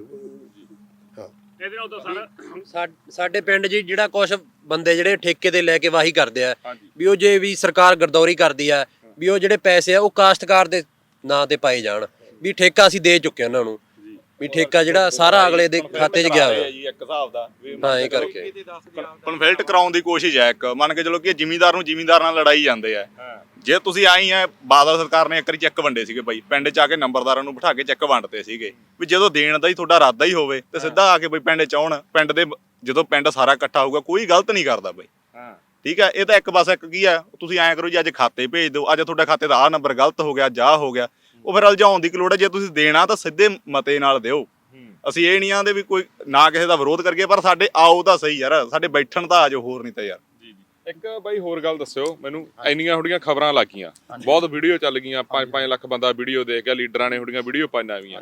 ਹਾਂ। ਇਹਦੇ ਨਾਲ ਤਾਂ ਸਾਰਾ ਸਾ- ਸਾਡੇ ਪਿੰਡ ਜੀ ਜਿਹੜਾ ਕੁਝ ਬੰਦੇ ਜਿਹੜੇ ਠੇਕੇ ਤੇ ਲੈ ਕੇ ਵਾਹੀ ਕਰਦੇ ਆ। ਵੀ ਉਹ ਜੇ ਵੀ ਸਰਕਾਰ ਗਰਦੌਰੀ ਕਰਦੀ ਆ ਵੀ ਉਹ ਜਿਹੜੇ ਪੈਸੇ ਆ ਉਹ ਕਾਸ਼ਤਕਾਰ ਦੇ ਨਾਂ ਤੇ ਪਾਏ ਜਾਣ। ਵੀ ਠੇਕਾ ਅਸੀਂ ਦੇ ਚੁੱਕੇ ਉਹਨਾਂ ਨੂੰ। ਵੀ ਠੇਕਾ ਜਿਹੜਾ ਸਾਰਾ ਅਗਲੇ ਦੇ ਖਾਤੇ 'ਚ ਗਿਆ ਹੋਇਆ। ਜੀ ਇੱਕ ਹਿਸਾਬ ਦਾ ਵੀ ਹਾਂ ਇਹ ਕਰਕੇ। ਕਨਫਲਿਕਟ ਕਰਾਉਣ ਦੀ ਕੋਸ਼ਿਸ਼ ਹੈ ਇੱਕ। ਮੰਨ ਕੇ ਚਲੋ ਕਿ ਜ਼ਿਮੀਂਦਾਰ ਨੂੰ ਜ਼ਿਮੀਂਦਾਰ ਨਾਲ ਲੜਾਈ ਜਾਂਦੇ ਆ। ਜੇ ਤੁਸੀਂ ਆਈ ਆ ਬਾਦਲ ਸਰਕਾਰ ਨੇ ਇੱਕ ਵਾਰੀ ਚੈੱਕ ਵੰਡੇ ਸੀਗੇ ਬਾਈ। ਪਿੰਡ ਚ ਆ ਕੇ ਨੰਬਰਦਾਰਾਂ ਨੂੰ ਬਿਠਾ ਕੇ ਚੈੱਕ ਵੰਡਦੇ ਸੀਗੇ। ਵੀ ਜਦੋਂ ਦੇਣ ਦਾ ਹੀ ਤੁਹਾਡਾ ਇਰਾਦਾ ਹੀ ਹੋਵੇ ਤੇ ਸਿੱਧਾ ਆ ਕੇ ਬਈ ਪਿੰਡ ਚ ਆਉਣ। ਪਿੰਡ ਦੇ ਜਦੋਂ ਪਿੰਡ ਸਾਰਾ ਇਕੱਠਾ ਹੋਊਗਾ ਕੋਈ ਗਲਤ ਨਹੀਂ ਕਰਦਾ ਬਈ। ਹਾਂ। ਠੀਕ ਹੈ ਇਹ ਤਾਂ ਇੱਕ ਬਸ ਇੱਕ ਕੀ ਆ? ਤੁਸੀਂ ਐਂ ਕਰੋ ਜੀ ਅੱਜ ਖਾਤੇ ਭੇਜ ਦਿਓ। ਅੱਜ ਤੁਹਾਡਾ ਖਾਤੇ ਦਾ ਆਹ ਨੰਬਰ ਗਲਤ ਹੋ ਗਿਆ ਜਾ ਹੋ ਗਿਆ। ਉਹ ਫਿਰ ਉਲਝਾਉਣ ਦੀ ਕੀ ਲੋੜ ਹੈ? ਜੇ ਤੁਸੀਂ ਦੇਣਾ ਤਾਂ ਸਿੱਧੇ ਮਤੇ ਨਾਲ ਦਿਓ। ਅਸੀਂ ਇਹ ਨਹੀਂ ਆਂਦੇ ਵੀ ਕੋਈ ਨਾ ਕਿਸੇ ਦਾ ਵਿਰੋਧ ਕਰਕੇ ਪਰ ਸਾਡੇ ਆਓ ਤਾਂ ਸਹੀ ਯਾਰ ਸਾਡੇ ਬੈਠਣ ਤਾਂ ਆਜੋ ਹੋਰ ਨਹੀਂ ਤਾਂ ਯਾਰ। ਇੱਕ ਬਾਈ ਹੋਰ ਗੱਲ ਦੱਸਿਓ ਮੈਨੂੰ ਇੰਨੀਆਂ ਹੁੜੀਆਂ ਖਬਰਾਂ ਲੱਗੀਆਂ। ਬਹੁਤ ਵੀਡੀਓ ਚੱਲ ਗਈਆਂ 5-5 ਲੱਖ ਬੰਦਾ ਵੀਡੀਓ ਦੇਖ ਗਿਆ ਲੀਡਰਾਂ ਨੇ ਹੁੜੀਆਂ ਵੀਡੀਓ ਪਾਈਆਂ ਵੀਆਂ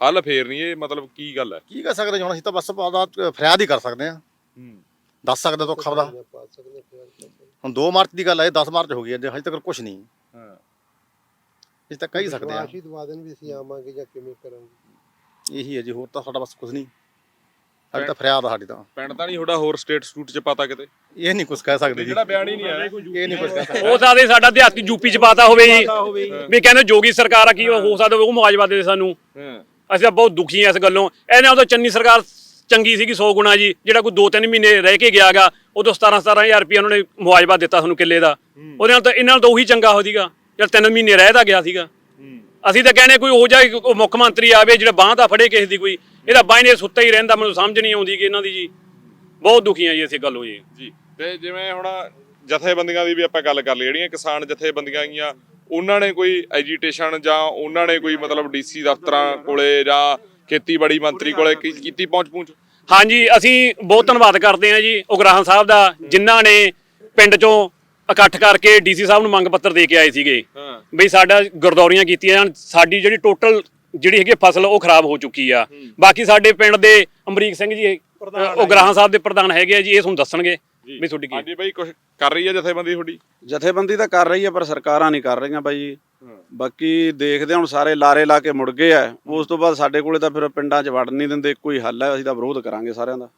ਹੱਲ ਫੇਰ ਨਹੀਂ ਇਹ ਮਤਲਬ ਕੀ ਗੱਲ ਹੈ? ਕੀ ਕਰ ਸਕਦੇ ਹੁਣ ਅਸੀਂ ਤਾਂ ਬਸ ਆਪਦਾ ਫਰਿਆਦ ਹੀ ਕਰ ਸਕਦੇ ਹਾਂ। ਦੱਸ ਸਕਦੇ ਤੋਂ ਖਬਰ ਹੁਣ 2 ਮਾਰਚ ਦੀ ਗੱਲ ਹੈ 10 ਮਾਰਚ ਹੋ ਗਈ ਹੈ ਹਜੇ ਤੱਕ ਕੁਝ ਨਹੀਂ। ਹਾਂ। ਅਸੀਂ ਤਾਂ ਕਹਿ ਹੀ ਸਕਦੇ ਹਾਂ। ਆਸ਼ੀਰਵਾਦ ਦੇਣ ਵੀ ਅਸੀਂ ਆਵਾਂਗੇ ਜਾਂ ਕਿਵੇਂ ਕਰਾਂਗੇ। ਇਹੀ ਹੈ ਜੀ ਹੋਰ ਤਾਂ ਸਾਡਾ ਬਸ ਕੁਝ ਨਹੀਂ। ਅੱਜ ਤਾਂ ਫਰਿਆਦ ਆ ਸਾਡੀ ਤਾਂ। ਪਿੰਡ ਤਾਂ ਨਹੀਂ ਤੁਹਾਡਾ ਹੋਰ ਸਟੇਟ ਸਟੂਟ ਚ ਪਤਾ ਕਿਤੇ? ਇਹ ਨਹੀਂ ਕੁਝ ਕਹਿ ਸਕਦੇ ਜੀ। ਜਿਹੜਾ ਬਿਆਨ ਹੀ ਨਹੀਂ ਆਇਆ। ਇਹ ਨਹੀਂ ਕੁਝ ਕਹਿ ਸਕਦੇ। ਹੋ ਸਕਦਾ ਸਾਡਾ ਦਿਹਾਤੀ ਯੂਪੀ ਚ ਪਾਤਾ ਹੋਵੇ ਜੀ। ਵੀ ਕਹਿੰਦੇ ਜੋਗੀ ਸਰਕਾਰ ਆ ਕੀ ਹੋ ਸਕਦਾ ਉਹ ਮੁਆਵਜ਼ਾ ਦੇ ਸਾਨੂੰ। ਅਸੀਂ ਤਾਂ ਬਹੁਤ ਦੁਖੀ ਆ ਇਸ ਗੱਲੋਂ। ਇਹਨਾਂ ਉਦੋਂ ਚੰਨੀ ਸਰਕਾਰ ਚੰਗੀ ਸੀਗੀ 100 ਗੁਣਾ ਜੀ। ਜਿਹੜਾ ਕੋਈ 2-3 ਮਹੀਨੇ ਰਹਿ ਕੇ ਗਿਆਗਾ ਉਦੋਂ 17-17000 ਰੁਪਏ ਉਹਨਾਂ ਨੇ ਮੁਆਵਜ਼ਾ ਦਿੱਤਾ ਸਾਨੂੰ ਕਿੱਲੇ ਦਾ। ਉਹਦੇ ਨਾਲ ਤਾਂ ਇਹਨਾਂ ਨਾਲ ਤਾਂ ਉਹੀ ਚੰਗਾ ਹੋ ਸੀਗਾ ਜਦ 3 ਮਹੀਨੇ ਰਹਿਦਾ ਗਿਆ ਸੀਗਾ। ਅਸੀਂ ਤਾਂ ਕਹਿੰਦੇ ਕੋਈ ਉਹ ਜਾ ਮੁੱਖ ਮੰਤਰੀ ਆਵੇ ਜਿਹੜਾ ਬਾਂਹ ਦਾ ਫੜੇ ਕਿਸੇ ਦੀ ਕੋਈ। ਇਹਦਾ ਬਾਂਹ ਨੇ ਸੁੱਤਾ ਹੀ ਰਹਿੰਦਾ ਮੈਨੂੰ ਸਮਝ ਨਹੀਂ ਆਉਂਦੀ ਕਿ ਇਹਨਾਂ ਦੀ ਜੀ। ਬਹੁਤ ਦੁਖੀ ਆ ਜੀ ਅਸੀਂ ਗੱਲੋਂ ਜੀ ਜੀ ਤੇ ਜਿਵੇਂ ਹੁਣ ਜਥੇਬੰਦੀਆਂ ਦੀ ਵੀ ਆਪਾਂ ਗੱਲ ਕਰ ਲਈ ਜਿਹੜੀਆਂ ਕਿਸਾਨ ਜਥੇਬੰਦੀਆਂ ਗਈਆਂ ਉਹਨਾਂ ਨੇ ਕੋਈ ਐਜੀਟੇਸ਼ਨ ਜਾਂ ਉਹਨਾਂ ਨੇ ਕੋਈ ਮਤਲਬ ਡੀਸੀ ਦਫ਼ਤਰਾਂ ਕੋਲੇ ਜਾਂ ਖੇਤੀਬਾੜੀ ਮੰਤਰੀ ਕੋਲੇ ਕੀਤੀ ਪਹੁੰਚ ਪਹੁੰਚ ਹਾਂਜੀ ਅਸੀਂ ਬਹੁਤ ਧੰਨਵਾਦ ਕਰਦੇ ਹਾਂ ਜੀ ਉਗਰਾਹਾਂ ਸਾਹਿਬ ਦਾ ਜਿਨ੍ਹਾਂ ਨੇ ਪਿੰਡ ਚੋਂ ਇਕੱਠ ਕਰਕੇ ਡੀਸੀ ਸਾਹਿਬ ਨੂੰ ਮੰਗ ਪੱਤਰ ਦੇ ਕੇ ਆਏ ਸੀਗੇ। ਹਾਂ। ਬਈ ਸਾਡਾ ਗਰਦੌਰੀਆਂ ਕੀਤੀਆਂ ਜਾਣ ਸਾਡੀ ਜਿਹੜੀ ਟੋਟਲ ਜਿਹੜੀ ਹੈਗੀ ਫਸਲ ਉਹ ਖਰਾਬ ਹੋ ਚੁੱਕੀ ਆ। ਬਾਕੀ ਸਾਡੇ ਪਿੰਡ ਦੇ ਅਮਰੀਕ ਸਿੰਘ ਜੀ ਉਗਰਾਹਾਂ ਸਾਹਿਬ ਦੇ ਪ੍ਰਧਾਨ ਹੈਗੇ ਆ ਜੀ ਇਹ ਤੁਹਾਨੂੰ ਦੱਸਣਗੇ ਵੀ ਤੁਹਾਡੀ ਕੀ ਹਾਂਜੀ ਬਾਈ ਕੁਝ ਕਰ ਰਹੀ ਹੈ ਜਥੇਬੰਦੀ ਤੁਹਾਡੀ? ਜਥੇਬੰਦੀ ਤਾਂ ਕਰ ਰਹੀ ਹੈ ਪਰ ਸਰਕਾਰਾਂ ਨਹੀਂ ਕਰ ਰਹੀਆਂ ਬਾਈ। ਬਾਕੀ ਦੇਖਦੇ ਹੁਣ ਸਾਰੇ ਲਾਰੇ ਲਾ ਕੇ ਮੁੜ ਗਏ ਆ। ਉਸ ਤੋਂ ਬਾਅਦ ਸਾਡੇ ਕੋਲੇ ਤਾਂ ਫਿਰ ਪਿੰਡਾਂ 'ਚ ਵੜਨ ਨਹੀਂ ਦਿੰਦੇ ਕੋਈ ਹੱਲ ਹੈ ਅਸੀਂ ਤਾਂ ਵਿਰੋਧ ਕਰਾਂਗੇ ਸਾਰਿਆਂ ਦਾ।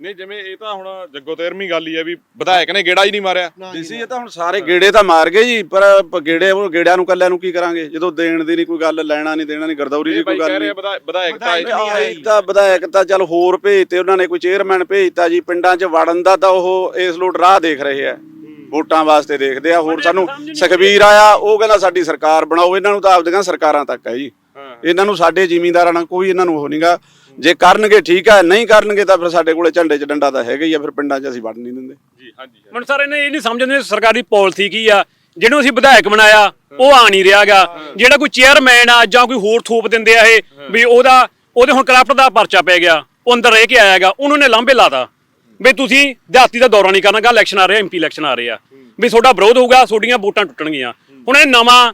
ਨਹੀਂ ਜਿਵੇਂ ਇਹ ਤਾਂ ਹੁਣ ਜੱਗੋ ਤੇਰਵੀਂ ਗੱਲ ਹੀ ਹੈ ਵੀ ਵਿਧਾਇਕ ਨੇ ਗੇੜਾ ਹੀ ਨਹੀਂ ਮਾਰਿਆ। ਡੀਸੀ ਇਹ ਤਾਂ ਹੁਣ ਸਾਰੇ ਗੇੜੇ ਤਾਂ ਮਾਰ ਗਏ ਜੀ ਪਰ ਗੇੜੇ ਉਹ ਗੇੜਿਆਂ ਨੂੰ ਕੱਲਿਆਂ ਨੂੰ ਕੀ ਕਰਾਂਗੇ? ਜਦੋਂ ਦੇਣ ਦੀ ਨਹੀਂ ਕੋਈ ਗੱਲ ਲੈਣਾ ਨਹੀਂ ਦੇਣਾ ਨਹੀਂ ਗਰਦੌਰੀ ਦੀ ਕੋਈ ਗੱਲ ਨਹੀਂ। ਆ ਵਿਧਾ- ਵਿਧਾਇਕ ਤਾਂ। ਆਹ ਤਾਂ ਵਿਧਾਇਕ ਤਾਂ ਚੱਲ ਹੋਰ ਭੇਜਤੇ ਉਹਨਾਂ ਨੇ ਕੋਈ ਚੇਅਰਮੈਨ ਭੇਜਤਾ ਜੀ ਪਿੰਡਾਂ 'ਚ ਵੜਨ ਦਾ ਤਾਂ ਉਹ ਇਸ ਲੋਟ ਰਾਹ ਦੇਖ ਰਹੇ ਆ। ਵੋਟਾਂ ਵਾਸਤੇ ਦੇਖਦੇ ਆ ਹੋਰ ਸਾਨੂੰ ਸੁਖਬੀਰ ਆਇਆ ਉਹ ਕਹਿੰਦਾ ਸਾਡੀ ਸਰਕਾਰ ਬਣਾਓ ਇਹਨਾਂ ਨੂੰ ਤਾਂ ਆਪਦੀਆਂ ਸਰਕਾਰਾਂ ਤੱਕ ਹੈ ਜੀ। ਇਹਨਾਂ ਨੂੰ ਸਾਡੇ ਜ਼ਿਮੀਂਦਾਰਾਂ ਨਾਲ ਕੋਈ ਇਹਨਾਂ ਨੂੰ ਉਹ ਨਹੀਂਗਾ ਜੇ ਕਰਨਗੇ ਠੀਕ ਹੈ ਨਹੀਂ ਕਰਨਗੇ ਤਾਂ ਫਿਰ ਸਾਡੇ ਕੋਲੇ ਝੰਡੇ 'ਚ ਡੰਡਾ ਤਾਂ ਹੈਗਾ ਹੀ ਆ ਫਿਰ ਪਿੰਡਾਂ 'ਚ ਅਸੀਂ ਵੜ ਨਹੀਂ ਦਿੰਦੇ। ਜੀ ਹਾਂਜੀ ਮੈਨੂੰ ਸਰ ਇਹਨੇ ਇਹ ਨਹੀਂ ਸਮਝਦੇ ਸਰਕਾਰੀ ਪਾਲਿਸੀ ਕੀ ਆ। ਜਿਹਨੂੰ ਅਸੀਂ ਵਿਧਾਇਕ ਬਣਾਇਆ ਉਹ ਆ ਨਹੀਂ ਰਿਹਾਗਾ ਜਿਹੜਾ ਕੋਈ ਚੇਅਰਮੈਨ ਆ ਜਾਂ ਕੋਈ ਹੋਰ ਥੋਪ ਦਿੰਦੇ ਆ ਇਹ ਵੀ ਉਹਦਾ ਉਹਦੇ ਹੁਣ ਕਰਪਟ ਦਾ ਪਰਚਾ ਪੈ ਗਿਆ। ਉਹ ਅੰਦਰ ਰਹਿ ਕੇ ਆਇਆਗਾ ਉਹਨੂੰ ਨੇ ਲਾਂਭੇ ਲਾਤਾ। ਵੀ ਤੁਸੀਂ ਦਿਹਾਤੀ ਦਾ ਦੌਰਾ ਨਹੀਂ ਕਰਨਾ ਗਾ ਇਲੈਕਸ਼ਨ ਆ ਰਿਹਾ ਐਮਪੀ ਇਲੈਕਸ਼ਨ ਆ ਰਹੇ ਆ। ਵੀ ਤੁਹਾਡਾ ਵਿਰੋਧ ਹੋਊਗਾ ਤੁਹਾਡੀਆਂ ਵੋਟਾਂ ਟੁੱਟਣਗੀਆਂ। ਹੁਣ ਇਹ ਨਵਾਂ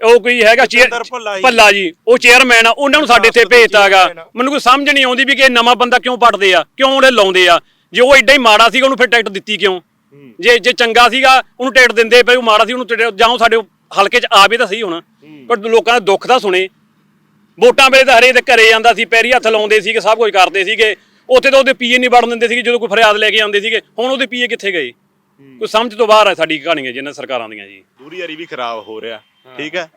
ਉਹ ਕੋਈ ਹੈਗਾ ਚੇਅਰ ਭੱਲਾ ਜੀ। ਉਹ ਚੇਅਰਮੈਨ ਆ ਉਹਨਾਂ ਨੂੰ ਸਾਡੇ ਇੱਥੇ ਭੇਜਤਾਗਾ ਮੈਨੂੰ ਕੋਈ ਸਮਝ ਨਹੀਂ ਆਉਂਦੀ ਵੀ ਕਿ ਇਹ ਨਵਾਂ ਬੰਦਾ ਕਿਉਂ ਪੜਦੇ ਆ ਕਿਉਂ ਉਹਨੇ ਲਾਉਂਦੇ ਆ। ਜੇ ਉਹ ਐਡਾ ਹੀ ਮਾੜਾ ਸੀਗਾ ਉਹਨੂੰ ਫਿਰ ਟਿਕਟ ਦਿੱਤੀ ਕਿਉਂ? ਜੇ ਜੇ ਚੰਗਾ ਸੀਗਾ ਉਹਨੂੰ ਟਿਕਟ ਦਿੰਦੇ ਪਰ ਉਹ ਮਾੜਾ ਸੀ ਉਹਨੂੰ ਜਾਂ ਉਹ ਸਾਡੇ ਹਲਕੇ 'ਚ ਆਵੇ ਤਾਂ ਸਹੀ ਹੁਣ। ਪਰ ਲੋਕਾਂ ਦਾ ਦੁੱਖ ਤਾਂ ਸੁਣੇ। ਵੋਟਾਂ ਵੇਲੇ ਤਾਂ ਹਰੇ ਦੇ ਘਰੇ ਜਾਂਦਾ ਸੀ ਪੈਰੀ ਹੱਥ ਲਾਉਂਦੇ ਸੀਗੇ ਸਭ ਕੁਝ ਕਰਦੇ ਸੀਗੇ। ਉੱਥੇ ਤਾਂ ਉਹਦੇ ਪੀਏ ਨਹੀਂ ਵੜਨ ਦਿੰਦੇ ਸੀਗੇ ਜਦੋਂ ਕੋਈ ਫਰਿਆਦ ਲੈ ਕੇ ਆਉਂਦੇ ਸੀਗੇ। ਹੁਣ ਉਹਦੇ ਪੀਏ ਕਿੱਥੇ ਗਏ? ਕੋਈ ਸਮਝ ਤੋਂ ਬਾਹਰ ਹੈ ਸਾਡੀ ਕਹਾਣੀਆਂ ਜਿਹਨਾਂ ਸਰਕਾਰਾਂ ਦੀਆਂ ਜੀ। ਦੂਰੀ ਯਾਰੀ ਵੀ ਖਰਾਬ ਹੋ ਰਿਹਾ ਠੀਕ ਹੈ?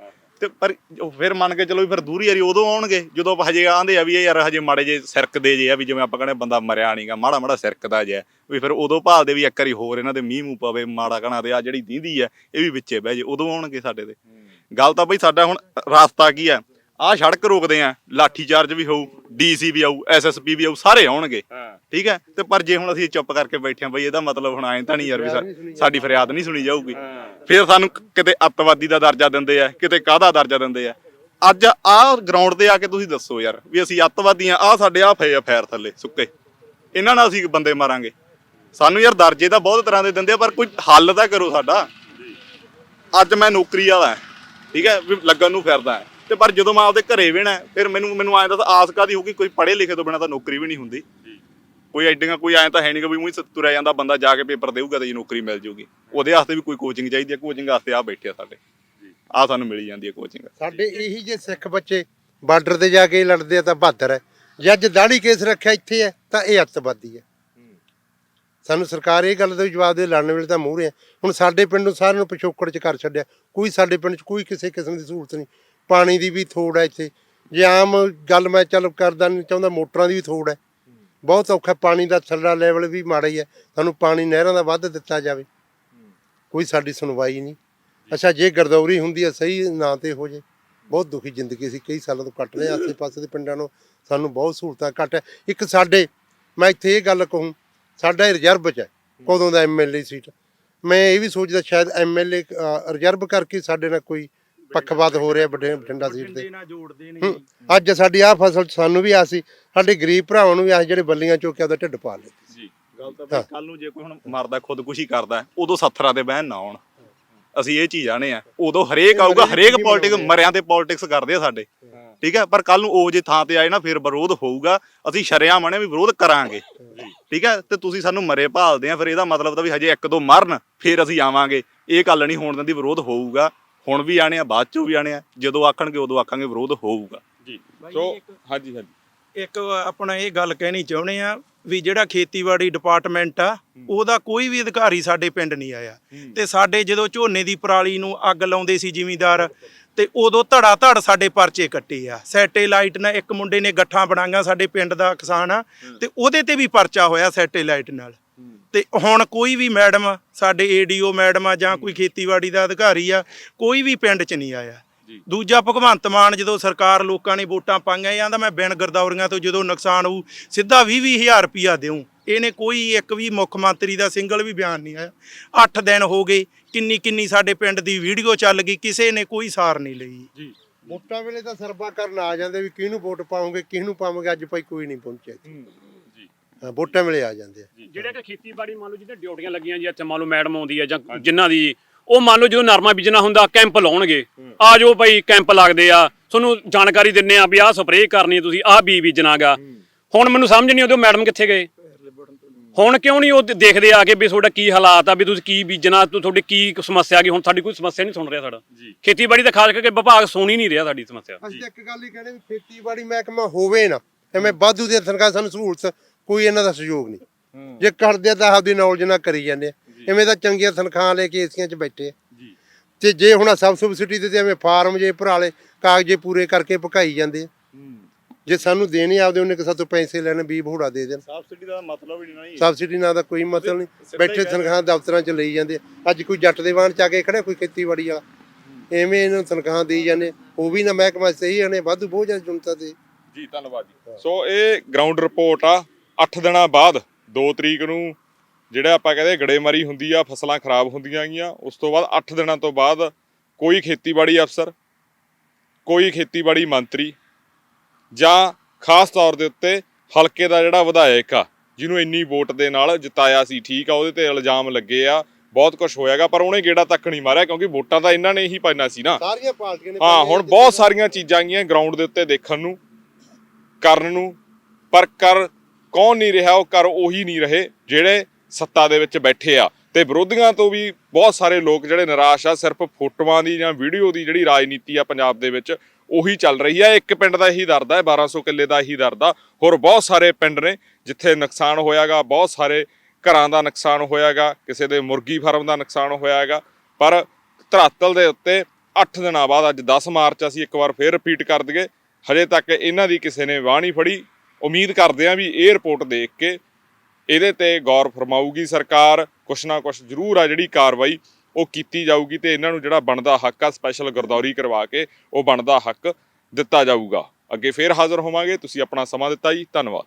ਤੇ ਪਰ ਫਿਰ ਮੰਨ ਕੇ ਚਲੋ ਵੀ ਫਿਰ ਦੂਰੀ ਯਾਰੀ ਉਦੋਂ ਆਉਣਗੇ ਜਦੋਂ ਆਪਾਂ ਹਜੇ ਆਂਦੇ ਆ ਵੀ ਇਹ ਯਾਰ ਹਜੇ ਮਾੜੇ ਜੇ ਸਿਰਕਦੇ ਜੇ ਆ ਵੀ ਜਿਵੇਂ ਆਪਾਂ ਕਹਿੰਦੇ ਬੰਦਾ ਮਰਿਆ ਨਹੀਂਗਾ ਮਾੜਾ ਮਾੜਾ ਸਿਰਕਦਾ ਜੇ ਵੀ ਫਿਰ ਉਦੋਂ ਭਾਲਦੇ ਵੀ ਇੱਕ ਵਾਰੀ ਹੋਰ ਇਹਨਾਂ ਦੇ ਮੀਂਹ ਮੂੰਹ ਪਵੇ ਮਾੜਾ ਕਣਾ ਤੇ ਆ ਜਿਹੜੀ ਦੀਂਦੀ ਆ ਇਹ ਵੀ ਵਿੱਚੇ ਬਹਿ ਜੇ ਉਦੋਂ ਆਉਣਗੇ ਸਾਡੇ ਤੇ। ਗੱਲ ਤਾਂ ਬਈ ਸਾਡਾ ਹੁਣ ਰਾਸਤਾ ਕੀ ਆ? ਆਹ ਸੜਕ ਰੋਕਦੇ ਆ ਲਾਠੀ ਚਾਰਜ ਵੀ ਹੋਊ ਡੀਸੀ ਵੀ ਆਊ ਐਸਐਸਪੀ ਵੀ ਆਊ ਸਾਰੇ ਆਉਣਗੇ। ਠੀਕ ਹੈ? ਤੇ ਪਰ ਜੇ ਹੁਣ ਅਸੀਂ ਚੁੱਪ ਕਰਕੇ ਬੈਠੇ ਆ ਬਈ ਇਹਦਾ ਮਤਲਬ ਹੁਣ ਐਂ ਤਾਂ ਨਹੀਂ ਯਾਰ ਵੀ ਸਾ- ਸਾਡੀ ਫਰਿਆਦ ਨਹੀਂ ਸੁਣੀ ਜਾਊਗੀ। ਫਿਰ ਸਾਨੂੰ ਕ- ਕਿਤੇ ਅੱਤਵਾਦੀ ਦਾ ਦਰਜਾ ਦਿੰਦੇ ਆ ਕਿਤੇ ਕਾਹਦਾ ਦਰਜਾ ਦਿੰਦੇ ਆ। ਅੱਜ ਆਹ ਗਰਾਊਂਡ ਤੇ ਆ ਕੇ ਤੁਸੀਂ ਦੱਸੋ ਯਾਰ ਵੀ ਅਸੀਂ ਅੱਤਵਾਦੀ ਆ ਆਹ ਸਾਡੇ ਆ ਫੇ ਫੈਰ ਥੱਲੇ ਸੁੱਕੇ। ਇਹਨਾਂ ਨਾਲ ਅਸੀਂ ਬੰਦੇ ਮਾਰਾਂਗੇ। ਸਾਨੂੰ ਯਾਰ ਦਰਜੇ ਤਾਂ ਬਹੁਤ ਤਰ੍ਹਾਂ ਦੇ ਦਿੰਦੇ ਆ ਪਰ ਕੋਈ ਹੱਲ ਤਾਂ ਕਰੋ ਸਾਡਾ। ਅੱਜ ਮੈਂ ਨੌਕਰੀ ਵਾਲਾ ਹਾਂ, ਠੀਕ ਹੈ? ਵੀ ਲੱਗਣ ਨੂੰ ਫਿਰਦਾ ਹਾਂ। ਤੇ ਪਰ ਜਦੋਂ ਮੈਂ ਆਪਦੇ ਘਰੇ ਵੇਣਾ ਫਿਰ ਮੈਨੂੰ ਮੈਨੂੰ ਐਂ ਦੱਸ ਆਸ ਕਾਦੀ ਹੋਊਗੀ? ਕੋਈ ਪੜ੍ਹੇ ਲਿਖੇ ਤੋਂ ਬਿਨਾ ਤਾਂ ਨੌਕਰੀ ਵੀ ਨਹੀਂ ਹੁੰਦੀ। ਕੋਈ ਐਡੀਆਂ ਕੋਈ ਐਂ ਤਾਂ ਹੈ ਨਹੀਂ ਕਿ ਵੀ ਉਹੀ ਤੁਰਿਆ ਜਾਂਦਾ ਬੰਦਾ ਜਾ ਕੇ ਪੇਪਰ ਦੇਊਗਾ ਤੇ ਜੀ ਨੌਕਰੀ ਮਿਲ ਜੂਗੀ। ਉਹਦੇ ਵਾਸਤੇ ਵੀ ਕੋਈ ਕੋਚਿੰਗ ਚਾਹੀਦੀ ਹੈ ਕੋਚਿੰਗ ਵਾਸਤੇ ਆ ਬੈਠੇ ਆ ਸਾਡੇ। ਆ ਸਾਨੂੰ ਮਿਲੀ ਜਾਂਦੀ ਹੈ ਕੋਚਿੰਗ ਸਾਡੇ ਇਹੀ ਜੇ ਸਿੱਖ ਬੱਚੇ ਬਾਰਡਰ ਤੇ ਜਾ ਕੇ ਲੜਦੇ ਆ ਤਾਂ ਬਹਾਦਰ ਹੈ। ਜੇ ਅੱਜ ਦਾੜੀ ਕੇਸ ਰੱਖਿਆ ਇੱਥੇ ਹੈ ਤਾਂ ਇਹ ਅੱਤਵਾਦੀ ਹੈ। ਸਾਨੂੰ ਸਰਕਾਰ ਇਹ ਗੱਲ ਦਾ ਵੀ ਜਵਾਬ ਦੇ ਲੜਨ ਵੇਲੇ ਤਾਂ ਮੂਹਰੇ ਹੁਣ ਸਾਡੇ ਪਿੰਡ ਨੂੰ ਸਾਰਿਆਂ ਨੂੰ ਪਿਛੋਕੜ ਚ ਕਰ ਛੱਡਿਆ। ਕੋਈ ਸਾਡੇ ਪਿੰਡ ਚ ਕੋਈ ਕਿਸੇ ਕਿਸਮ ਦੀ ਸਹੂਲਤ ਨਹੀਂ। ਪਾਣੀ ਦੀ ਵੀ ਥੋੜ ਹੈ ਇੱਥੇ। ਜੇ ਆਮ ਗੱਲ ਮੈਂ ਚੱਲ ਕਰਦਾ ਨਹੀਂ ਚਾਹੁੰਦਾ, ਮੋਟਰਾਂ ਦੀ ਵੀ ਥੋੜ ਹੈ। ਬਹੁਤ ਔਖਾ, ਪਾਣੀ ਦਾ ਥੱਲਾ ਲੈਵਲ ਵੀ ਮਾੜਾ ਹੀ ਹੈ। ਸਾਨੂੰ ਪਾਣੀ ਨਹਿਰਾਂ ਦਾ ਵੱਧ ਦਿੱਤਾ ਜਾਵੇ। ਕੋਈ ਸਾਡੀ ਸੁਣਵਾਈ ਨਹੀਂ। ਅੱਛਾ, ਜੇ ਗਰਦੌਰੀ ਹੁੰਦੀ ਹੈ, ਸਹੀ ਨਾਂ ਤੇ ਹੋ ਜੇ। ਬਹੁਤ ਦੁਖੀ ਜ਼ਿੰਦਗੀ ਅਸੀਂ ਕਈ ਸਾਲਾਂ ਤੋਂ ਕੱਟ ਰਹੇ ਹਾਂ ਆਸੇ ਪਾਸੇ ਦੇ ਪਿੰਡਾਂ ਨੂੰ ਸਾਨੂੰ ਬਹੁਤ ਸਹੂਲਤਾਂ ਘੱਟ ਹੈ। ਇੱਕ ਸਾਡੇ, ਮੈਂ ਇੱਥੇ ਇਹ ਗੱਲ ਕਹੂੰ, ਸਾਡਾ ਰਿਜ਼ਰਵ 'ਚ ਹੈ, ਕਦੋਂ ਦਾ ਐਮਐਲਏ ਸੀਟ। ਮੈਂ ਇਹ ਵੀ ਸੋਚਦਾ, ਸ਼ਾਇਦ ਐਮਐਲਏ ਰਿਜ਼ਰਵ ਕਰਕੇ ਸਾਡੇ ਨਾਲ ਕੋਈ ਪੱਖਪਾਤ ਹੋ ਰਿਹਾ ਵੱਡੇ ਬਠਿੰਡਾ ਸੀਟ ਤੇ। ਬਠਿੰਡੇ ਨਾਲ ਜੋੜਦੇ ਨੇ ਹੂੰ। ਅੱਜ ਸਾਡੀ ਆਹ ਫਸਲ 'ਚ ਸਾਨੂੰ ਵੀ ਆ ਸੀ ਸਾਡੇ ਗਰੀਬ ਭਰਾਵਾਂ ਨੂੰ ਵੀ ਆ ਜਿਹੜੇ ਬੱਲੀਆਂ ਚੋਕਿਆ ਉਹਦਾ ਢਿੱਡ ਪਾ ਲਏ ਗੱਲ ਤਾਂ ਬਈ ਕੱਲ ਨੂੰ ਜੇ ਕੋਈ ਹੁਣ ਮਰਦਾ ਖੁਦਕੁਸ਼ੀ ਕਰਦਾ ਉਦੋਂ ਸੱਥਰਾਂ ਦੇ ਬਹਿਣ ਨਾ ਆਉਣ ਅਸੀਂ ਇਹ ਚੀਜ਼ ਆਣੇ ਆ ਉਦੋਂ ਹਰੇਕ ਆਊਗਾ ਹਰੇਕ ਪੋਲਿਟਿਕਸ ਮਰਿਆਂ ਤੇ ਪੋਲਿਟਿਕਸ ਕਰਦੇ ਆ ਸਾਡੇ। ਠੀਕ ਹੈ ਪਰ ਕੱਲ ਨੂੰ ਉਹ ਜੇ ਥਾਂ ਤੇ ਆਏ ਨਾ ਫਿਰ ਵਿਰੋਧ ਹੋਊਗਾ। ਅਸੀਂ ਸ਼ਰਿਆਂ ਮਣੇ ਵੀ ਵਿਰੋਧ ਕਰਾਂਗੇ। ਠੀਕ ਹੈ ਤੇ ਤੁਸੀਂ ਸਾਨੂੰ ਮਰੇ ਭਾਲਦੇ ਆ ਫਿਰ ਇਹਦਾ ਮਤਲਬ ਤਾਂ ਵੀ ਹਜੇ ਇੱਕ ਦੋ ਮਰਨ ਫਿਰ ਅਸੀਂ ਆਵਾਂਗੇ। ਇਹ ਗੱਲ ਨਹੀਂ ਹੋਣ ਦਿੰਦੀ ਵਿਰੋਧ ਹੋਊਗਾ। ਹੁਣ ਵੀ ਆਣੇ ਆ ਬਾਅਦ ਚੋਂ ਵੀ ਆਣੇ ਆ ਜਦੋਂ ਆਖਣਗੇ ਉਦੋਂ ਆਖਾਂਗੇ ਵਿਰੋਧ ਹੋਊਗਾ। ਜੀ। ਬਾਈ ਸੋ ਹਾਂਜੀ ਹਾਂਜੀ। ਇੱਕ ਆਪਣਾ ਇਹ ਗੱਲ ਕਹਿਣੀ ਚਾਹੁੰਦੇ ਆ ਵੀ ਜਿਹੜਾ ਖੇਤੀਬਾੜੀ ਡਿਪਾਰਟਮੈਂਟ ਆ ਉਹਦਾ ਕੋਈ ਵੀ ਅਧਿਕਾਰੀ ਸਾਡੇ ਪਿੰਡ ਨਹੀਂ ਆਇਆ। ਤੇ ਸਾਡੇ ਜਦੋਂ ਝੋਨੇ ਦੀ ਪਰਾਲੀ ਨੂੰ ਅੱਗ ਲਾਉਂਦੇ ਸੀ ਜ਼ਿਮੀਂਦਾਰ ਤੇ ਉਦੋਂ ਧੜਾ ਧੜ ਸਾਡੇ ਪਰਚੇ ਕੱਟੇ ਆ। ਸੈਟੇਲਾਈਟ ਨਾਲ ਇੱਕ ਮੁੰਡੇ ਨੇ ਗੱਠਾਂ ਬਣਾਈਆਂ ਸਾਡੇ ਪਿੰਡ ਦਾ ਕਿਸਾਨ ਆ ਤੇ ਉਹਦੇ ਤੇ ਵੀ ਪਰਚਾ ਹੋਇਆ ਸੈਟੇਲਾਈਟ ਨਾਲ। ਤੇ ਹੁਣ ਕੋਈ ਵੀ ਮੈਡਮ ਸਾਡੇ ਏਡੀਓ ਮੈਡਮ ਆ ਜਾਂ ਕੋਈ ਖੇਤੀਬਾੜੀ ਦਾ ਅਧਿਕਾਰੀ ਆ ਕੋਈ ਵੀ ਪਿੰਡ 'ਚ ਨਹੀਂ ਆਇਆ। ਦੂਜਾ ਭਗਵੰਤ ਮਾਨ ਜਦੋਂ ਸਰਕਾਰ ਲੋਕਾਂ ਨੇ ਵੋਟਾਂ ਪਾਈਆਂ ਆਂਦਾ ਮੈਂ ਬਿਨ ਗਰਦੌਰੀਆਂ ਤੋਂ ਜਦੋਂ ਨੁਕਸਾਨ ਹੋਊ ਸਿੱਧਾ 20 ਹਜ਼ਾਰ ਰੁਪਿਆ ਦਿਉ ਇਹਨੇ ਕੋਈ ਇੱਕ ਵੀ ਮੁੱਖ ਮੰਤਰੀ ਦਾ ਸਿੰਗਲ ਵੀ ਬਿਆਨ ਨਹੀਂ ਆਇਆ। 8 ਦਿਨ ਹੋ ਗਏ ਕਿੰਨੀ ਕਿੰਨੀ ਸਾਡੇ ਪਿੰਡ ਦੀ ਵੀਡੀਓ ਚੱਲ ਗਈ ਕਿਸੇ ਨੇ ਕੋਈ ਸਾਰ ਨਹੀਂ ਲਈ। ਵੋਟਾਂ ਵੇਲੇ ਤਾਂ ਸਰਬਾ ਕਰਨ ਆ ਜਾਂਦੇ ਵੀ ਕਿਹਨੂੰ ਵੋਟ ਪਾਉਂਗੇ ਕਿਹਨੂੰ ਪਾਵਾਂਗੇ ਅੱਜ ਭਾਈ ਕੋਈ ਨਹੀਂ ਪਹੁੰਚਿਆ। ਹਾਂ ਵੋਟਾਂ ਵੇਲੇ ਆ ਜਾਂਦੇ ਆ। ਜਿਹੜੇ ਕਿ ਖੇਤੀਬਾੜੀ ਮੰਨ ਲਓ ਜਿਹਦੇ ਡਿਊਟੀਆਂ ਲੱਗੀਆਂ ਜੀ ਇੱਥੇ ਮੰਨ ਲਓ ਮੈਡਮ ਆਉਂਦੀ ਹੈ ਜਾਂ ਜਿਨ੍ਹਾਂ ਦੀ ਉਹ ਮੰਨ ਲਓ ਜਦੋਂ ਨਰਮਾ ਬੀਜਣਾ ਹੁੰਦਾ ਕੈਂਪ ਲਾਉਣਗੇ। ਆ ਜਾਓ ਭਾਈ ਕੈਂਪ ਲੱਗਦੇ ਆ। ਤੁਹਾਨੂੰ ਜਾਣਕਾਰੀ ਦਿੰਨੇ ਆ ਵੀ ਆਹ ਸਪਰੇਅ ਕਰਨੀ ਹੈ ਤੁਸੀਂ ਆਹ ਬੀ ਬੀਜਣਾਗਾ। ਹੁਣ ਮੈਨੂੰ ਸਮਝ ਨਹੀਂ ਆਉਂਦੀ ਉਹ ਮੈਡਮ ਕਿੱਥੇ ਗਏ? ਹੁਣ ਕਿਉਂ ਨਹੀਂ ਉਹ ਦੇਖਦੇ ਆ ਕੇ ਵੀ ਤੁਹਾਡਾ ਕੀ ਹਾਲਾਤ ਆ ਵੀ ਤੁਸੀਂ ਕੀ ਬੀਜਣਾ ਤੁ- ਤੁਹਾਡੀ ਕੀ ਸਮੱਸਿਆ ਆ ਗਈ ਹੁਣ ਸਾਡੀ ਕੋਈ ਸਮੱਸਿਆ ਨਹੀਂ ਸੁਣ ਰਿਹਾ ਸਾਡਾ। ਖੇਤੀਬਾੜੀ ਦਾ ਖਾਸ ਕਰਕੇ ਵਿਭਾਗ ਸੁਣ ਹੀ ਨਹੀਂ ਰਿਹਾ ਸਾਡੀ ਸਮੱਸਿਆ। ਅਸੀਂ ਇੱਕ ਗੱਲ ਹੀ ਕਹਿੰਦੇ ਵੀ ਖੇਤੀਬਾੜੀ ਮਹਿਕਮਾ ਹੋਵੇ ਨਾ ਐਵੇਂ ਵਾਧੂ ਦੀ ਤਨਖਾਹ ਸਾਨੂੰ ਸਹੂਲਤ ਕੋਈ ਇਹਨਾਂ ਦਾ ਸਹਿਯੋਗ ਨਹੀਂ। ਜੇ ਕਰਦੇ ਤਾਂ ਆਪਦੀ ਨੌਲੇਜ ਨਾਲ ਕਰੀ ਜਾਂਦੇ ਆ। ਐਵੇਂ ਤਾਂ ਚੰਗੀਆਂ ਤਨਖਾਹਾਂ ਲੈ ਕੇ ਏਸੀਆਂ 'ਚ ਬੈਠੇ ਆ। ਤੇ ਜੇ ਹੁਣ ਸਬ ਸਬਸਿਡੀ ਤੇ ਐਵੇਂ ਫਾਰਮ ਜੇ ਭਰਾਲੇ ਕਾਗਜ਼ੇ ਪੂਰੇ ਕਰਕੇ ਭਕਾਈ ਜਾਂਦੇ ਆ। ਜੇ ਸਾਨੂੰ ਦੇਣੇ ਆਪਦੇ ਉਹਨੇ ਕਿ ਤੋਂ ਪੈਸੇ ਲੈਣੇ ਵੀ ਭੋੜਾ ਦੇ ਦੇਣ। ਸਬਸਿਡੀ ਦਾ ਮਤਲਬ ਹੀ ਨਹੀਂ ਸਬਸਿਡੀ ਨਾਲ ਦਾ ਕੋਈ ਮਤਲਬ ਨਹੀਂ। ਬੈਠੇ ਤਨਖਾਹ ਦਫ਼ਤਰਾਂ 'ਚ ਲਈ ਜਾਂਦੇ ਆ। ਅੱਜ ਕੋਈ ਜੱਟ ਦੇ ਵਾਹਣ ਚ ਆ ਕੇ ਖੜਾ ਕੋਈ ਖੇਤੀਬਾੜੀ ਵਾਲਾ? ਐਵੇਂ ਇਹਨਾਂ ਨੂੰ ਤਨਖਾਹ ਦੇਈ ਜਾਂਦੇ ਉਹ ਵੀ ਨਾ ਮਹਿਕਮਾ ਸਹੀ ਨੇ ਵਾਧੂ ਬੋਝ ਆ ਜਨਤਾ ਤੇ ਜੀ ਧੰਨਵਾਦ ਜੀ। ਸੋ ਇਹ ਗਰਾਊਂਡ ਰਿਪੋਰਟ ਆ। 8 ਦਿਨਾਂ ਬਾਅਦ 2 ਤਰੀਕ ਨੂੰ ਜਿਹੜਾ ਆਪਾਂ ਕਹਿੰਦੇ ਗੜੇਮਾਰੀ ਹੁੰਦੀ ਆ ਫਸਲਾਂ ਖਰਾਬ ਹੁੰਦੀਆਂ ਗੀਆਂ ਉਸ ਤੋਂ ਬਾਅਦ 8 ਦਿਨਾਂ ਤੋਂ ਬਾਅਦ ਕੋਈ ਖੇਤੀਬਾੜੀ ਅਫਸਰ ਕੋਈ ਖੇਤੀਬਾੜੀ ਮੰਤਰੀ ਜਾਂ ਖਾਸ ਤੌਰ ਦੇ ਉੱਤੇ ਹਲਕੇ ਦਾ ਜਿਹੜਾ ਵਿਧਾਇਕ ਆ ਜਿਹਨੂੰ ਇੰਨੀ ਵੋਟ ਦੇ ਨਾਲ ਜਿਤਾਇਆ ਸੀ ਠੀਕ ਆ ਉਹਦੇ ਤੇ ਇਲਜ਼ਾਮ ਲੱਗੇ ਆ ਬਹੁਤ ਕੁਝ ਹੋਇਆਗਾ ਪਰ ਉਹਨੇ ਗੇੜਾ ਤੱਕ ਨਹੀਂ ਮਾਰਿਆ ਕਿਉਂਕਿ ਵੋਟਾਂ ਤਾਂ ਇਹਨਾਂ ਨੇ ਹੀ ਪਾਈਆਂ ਸੀ ਨਾ। ਸਾਰੀਆਂ ਪਾਰਟੀਆਂ ਨੇ ਹਾਂ ਹੁਣ ਬਹੁਤ ਸਾਰੀਆਂ ਚੀਜ਼ਾਂ ਗੀਆਂ ਗਰਾਊਂਡ ਦੇ ਉੱਤੇ ਦੇਖਣ ਨੂੰ ਕਰਨ ਨੂੰ ਪਰ ਕਰ ਕੌਣ ਨਹੀਂ ਰਿਹਾ, ਉਹ ਘਰ ਉਹੀ ਨਹੀਂ ਰਹੇ ਜਿਹੜੇ ਸੱਤਾ ਦੇ ਵਿੱਚ ਬੈਠੇ ਆ। ਤੇ ਵਿਰੋਧੀਆਂ ਤੋਂ ਵੀ ਬਹੁਤ ਸਾਰੇ ਲੋਕ ਜਿਹੜੇ ਨਿਰਾਸ਼ ਆ, ਸਿਰਫ ਫੋਟੋਆਂ ਦੀ ਜਾਂ ਵੀਡੀਓ ਦੀ ਜਿਹੜੀ ਰਾਜਨੀਤੀ ਆ ਪੰਜਾਬ ਦੇ ਵਿੱਚ ਉਹੀ ਚੱਲ ਰਹੀ ਆ। ਇੱਕ ਪਿੰਡ ਦਾ ਇਹੀ ਦਰਦ ਹੈ 1200 ਕਿੱਲੇ ਦਾ ਇਹੀ ਦਰਦ ਆ। ਹੋਰ ਬਹੁਤ ਸਾਰੇ ਪਿੰਡ ਨੇ ਜਿੱਥੇ ਨੁਕਸਾਨ ਹੋਇਆਗਾ ਬਹੁਤ ਸਾਰੇ ਘਰਾਂ ਦਾ ਨੁਕਸਾਨ ਹੋਇਆਗਾ ਕਿਸੇ ਦੇ ਮੁਰਗੀ ਫਾਰਮ ਦਾ ਨੁਕਸਾਨ ਹੋਇਆਗਾ ਪਰ ਧਰਾਤਲ ਦੇ ਉੱਤੇ 8 ਦਿਨਾਂ ਬਾਅਦ ਅੱਜ 10 ਮਾਰਚ ਅਸੀਂ ਇੱਕ ਵਾਰ ਫੇਰ ਰਿਪੀਟ ਕਰ ਦਈਏ। ਹਜੇ ਤੱਕ ਇਹਨਾਂ ਦੀ ਕਿਸੇ ਨੇ ਵਾਹ ਨਹੀਂ ਫੜੀ। ਉਮੀਦ ਕਰਦੇ ਹਾਂ ਵੀ ਇਹ ਰਿਪੋਰਟ ਦੇਖ ਕੇ ਇਹਦੇ ਤੇ ਗੌਰ ਫਰਮਾਊਗੀ ਸਰਕਾਰ, ਕੁਛ ਨਾ ਕੁਛ ਜ਼ਰੂਰ ਆ ਜਿਹੜੀ ਕਾਰਵਾਈ ਉਹ ਕੀਤੀ ਜਾਊਗੀ ਤੇ ਇਹਨਾਂ ਨੂੰ ਜਿਹੜਾ ਬਣਦਾ ਹੱਕ ਆ ਸਪੈਸ਼ਲ ਗਰਦੌਰੀ ਕਰਵਾ ਕੇ ਉਹ ਬਣਦਾ ਹੱਕ ਦਿੱਤਾ ਜਾਊਗਾ। ਅੱਗੇ ਫੇਰ ਹਾਜ਼ਰ ਹੋਵਾਂਗੇ। ਤੁਸੀਂ ਆਪਣਾ ਸਮਾਂ ਦਿੱਤਾ ਜੀ। ਧੰਨਵਾਦ।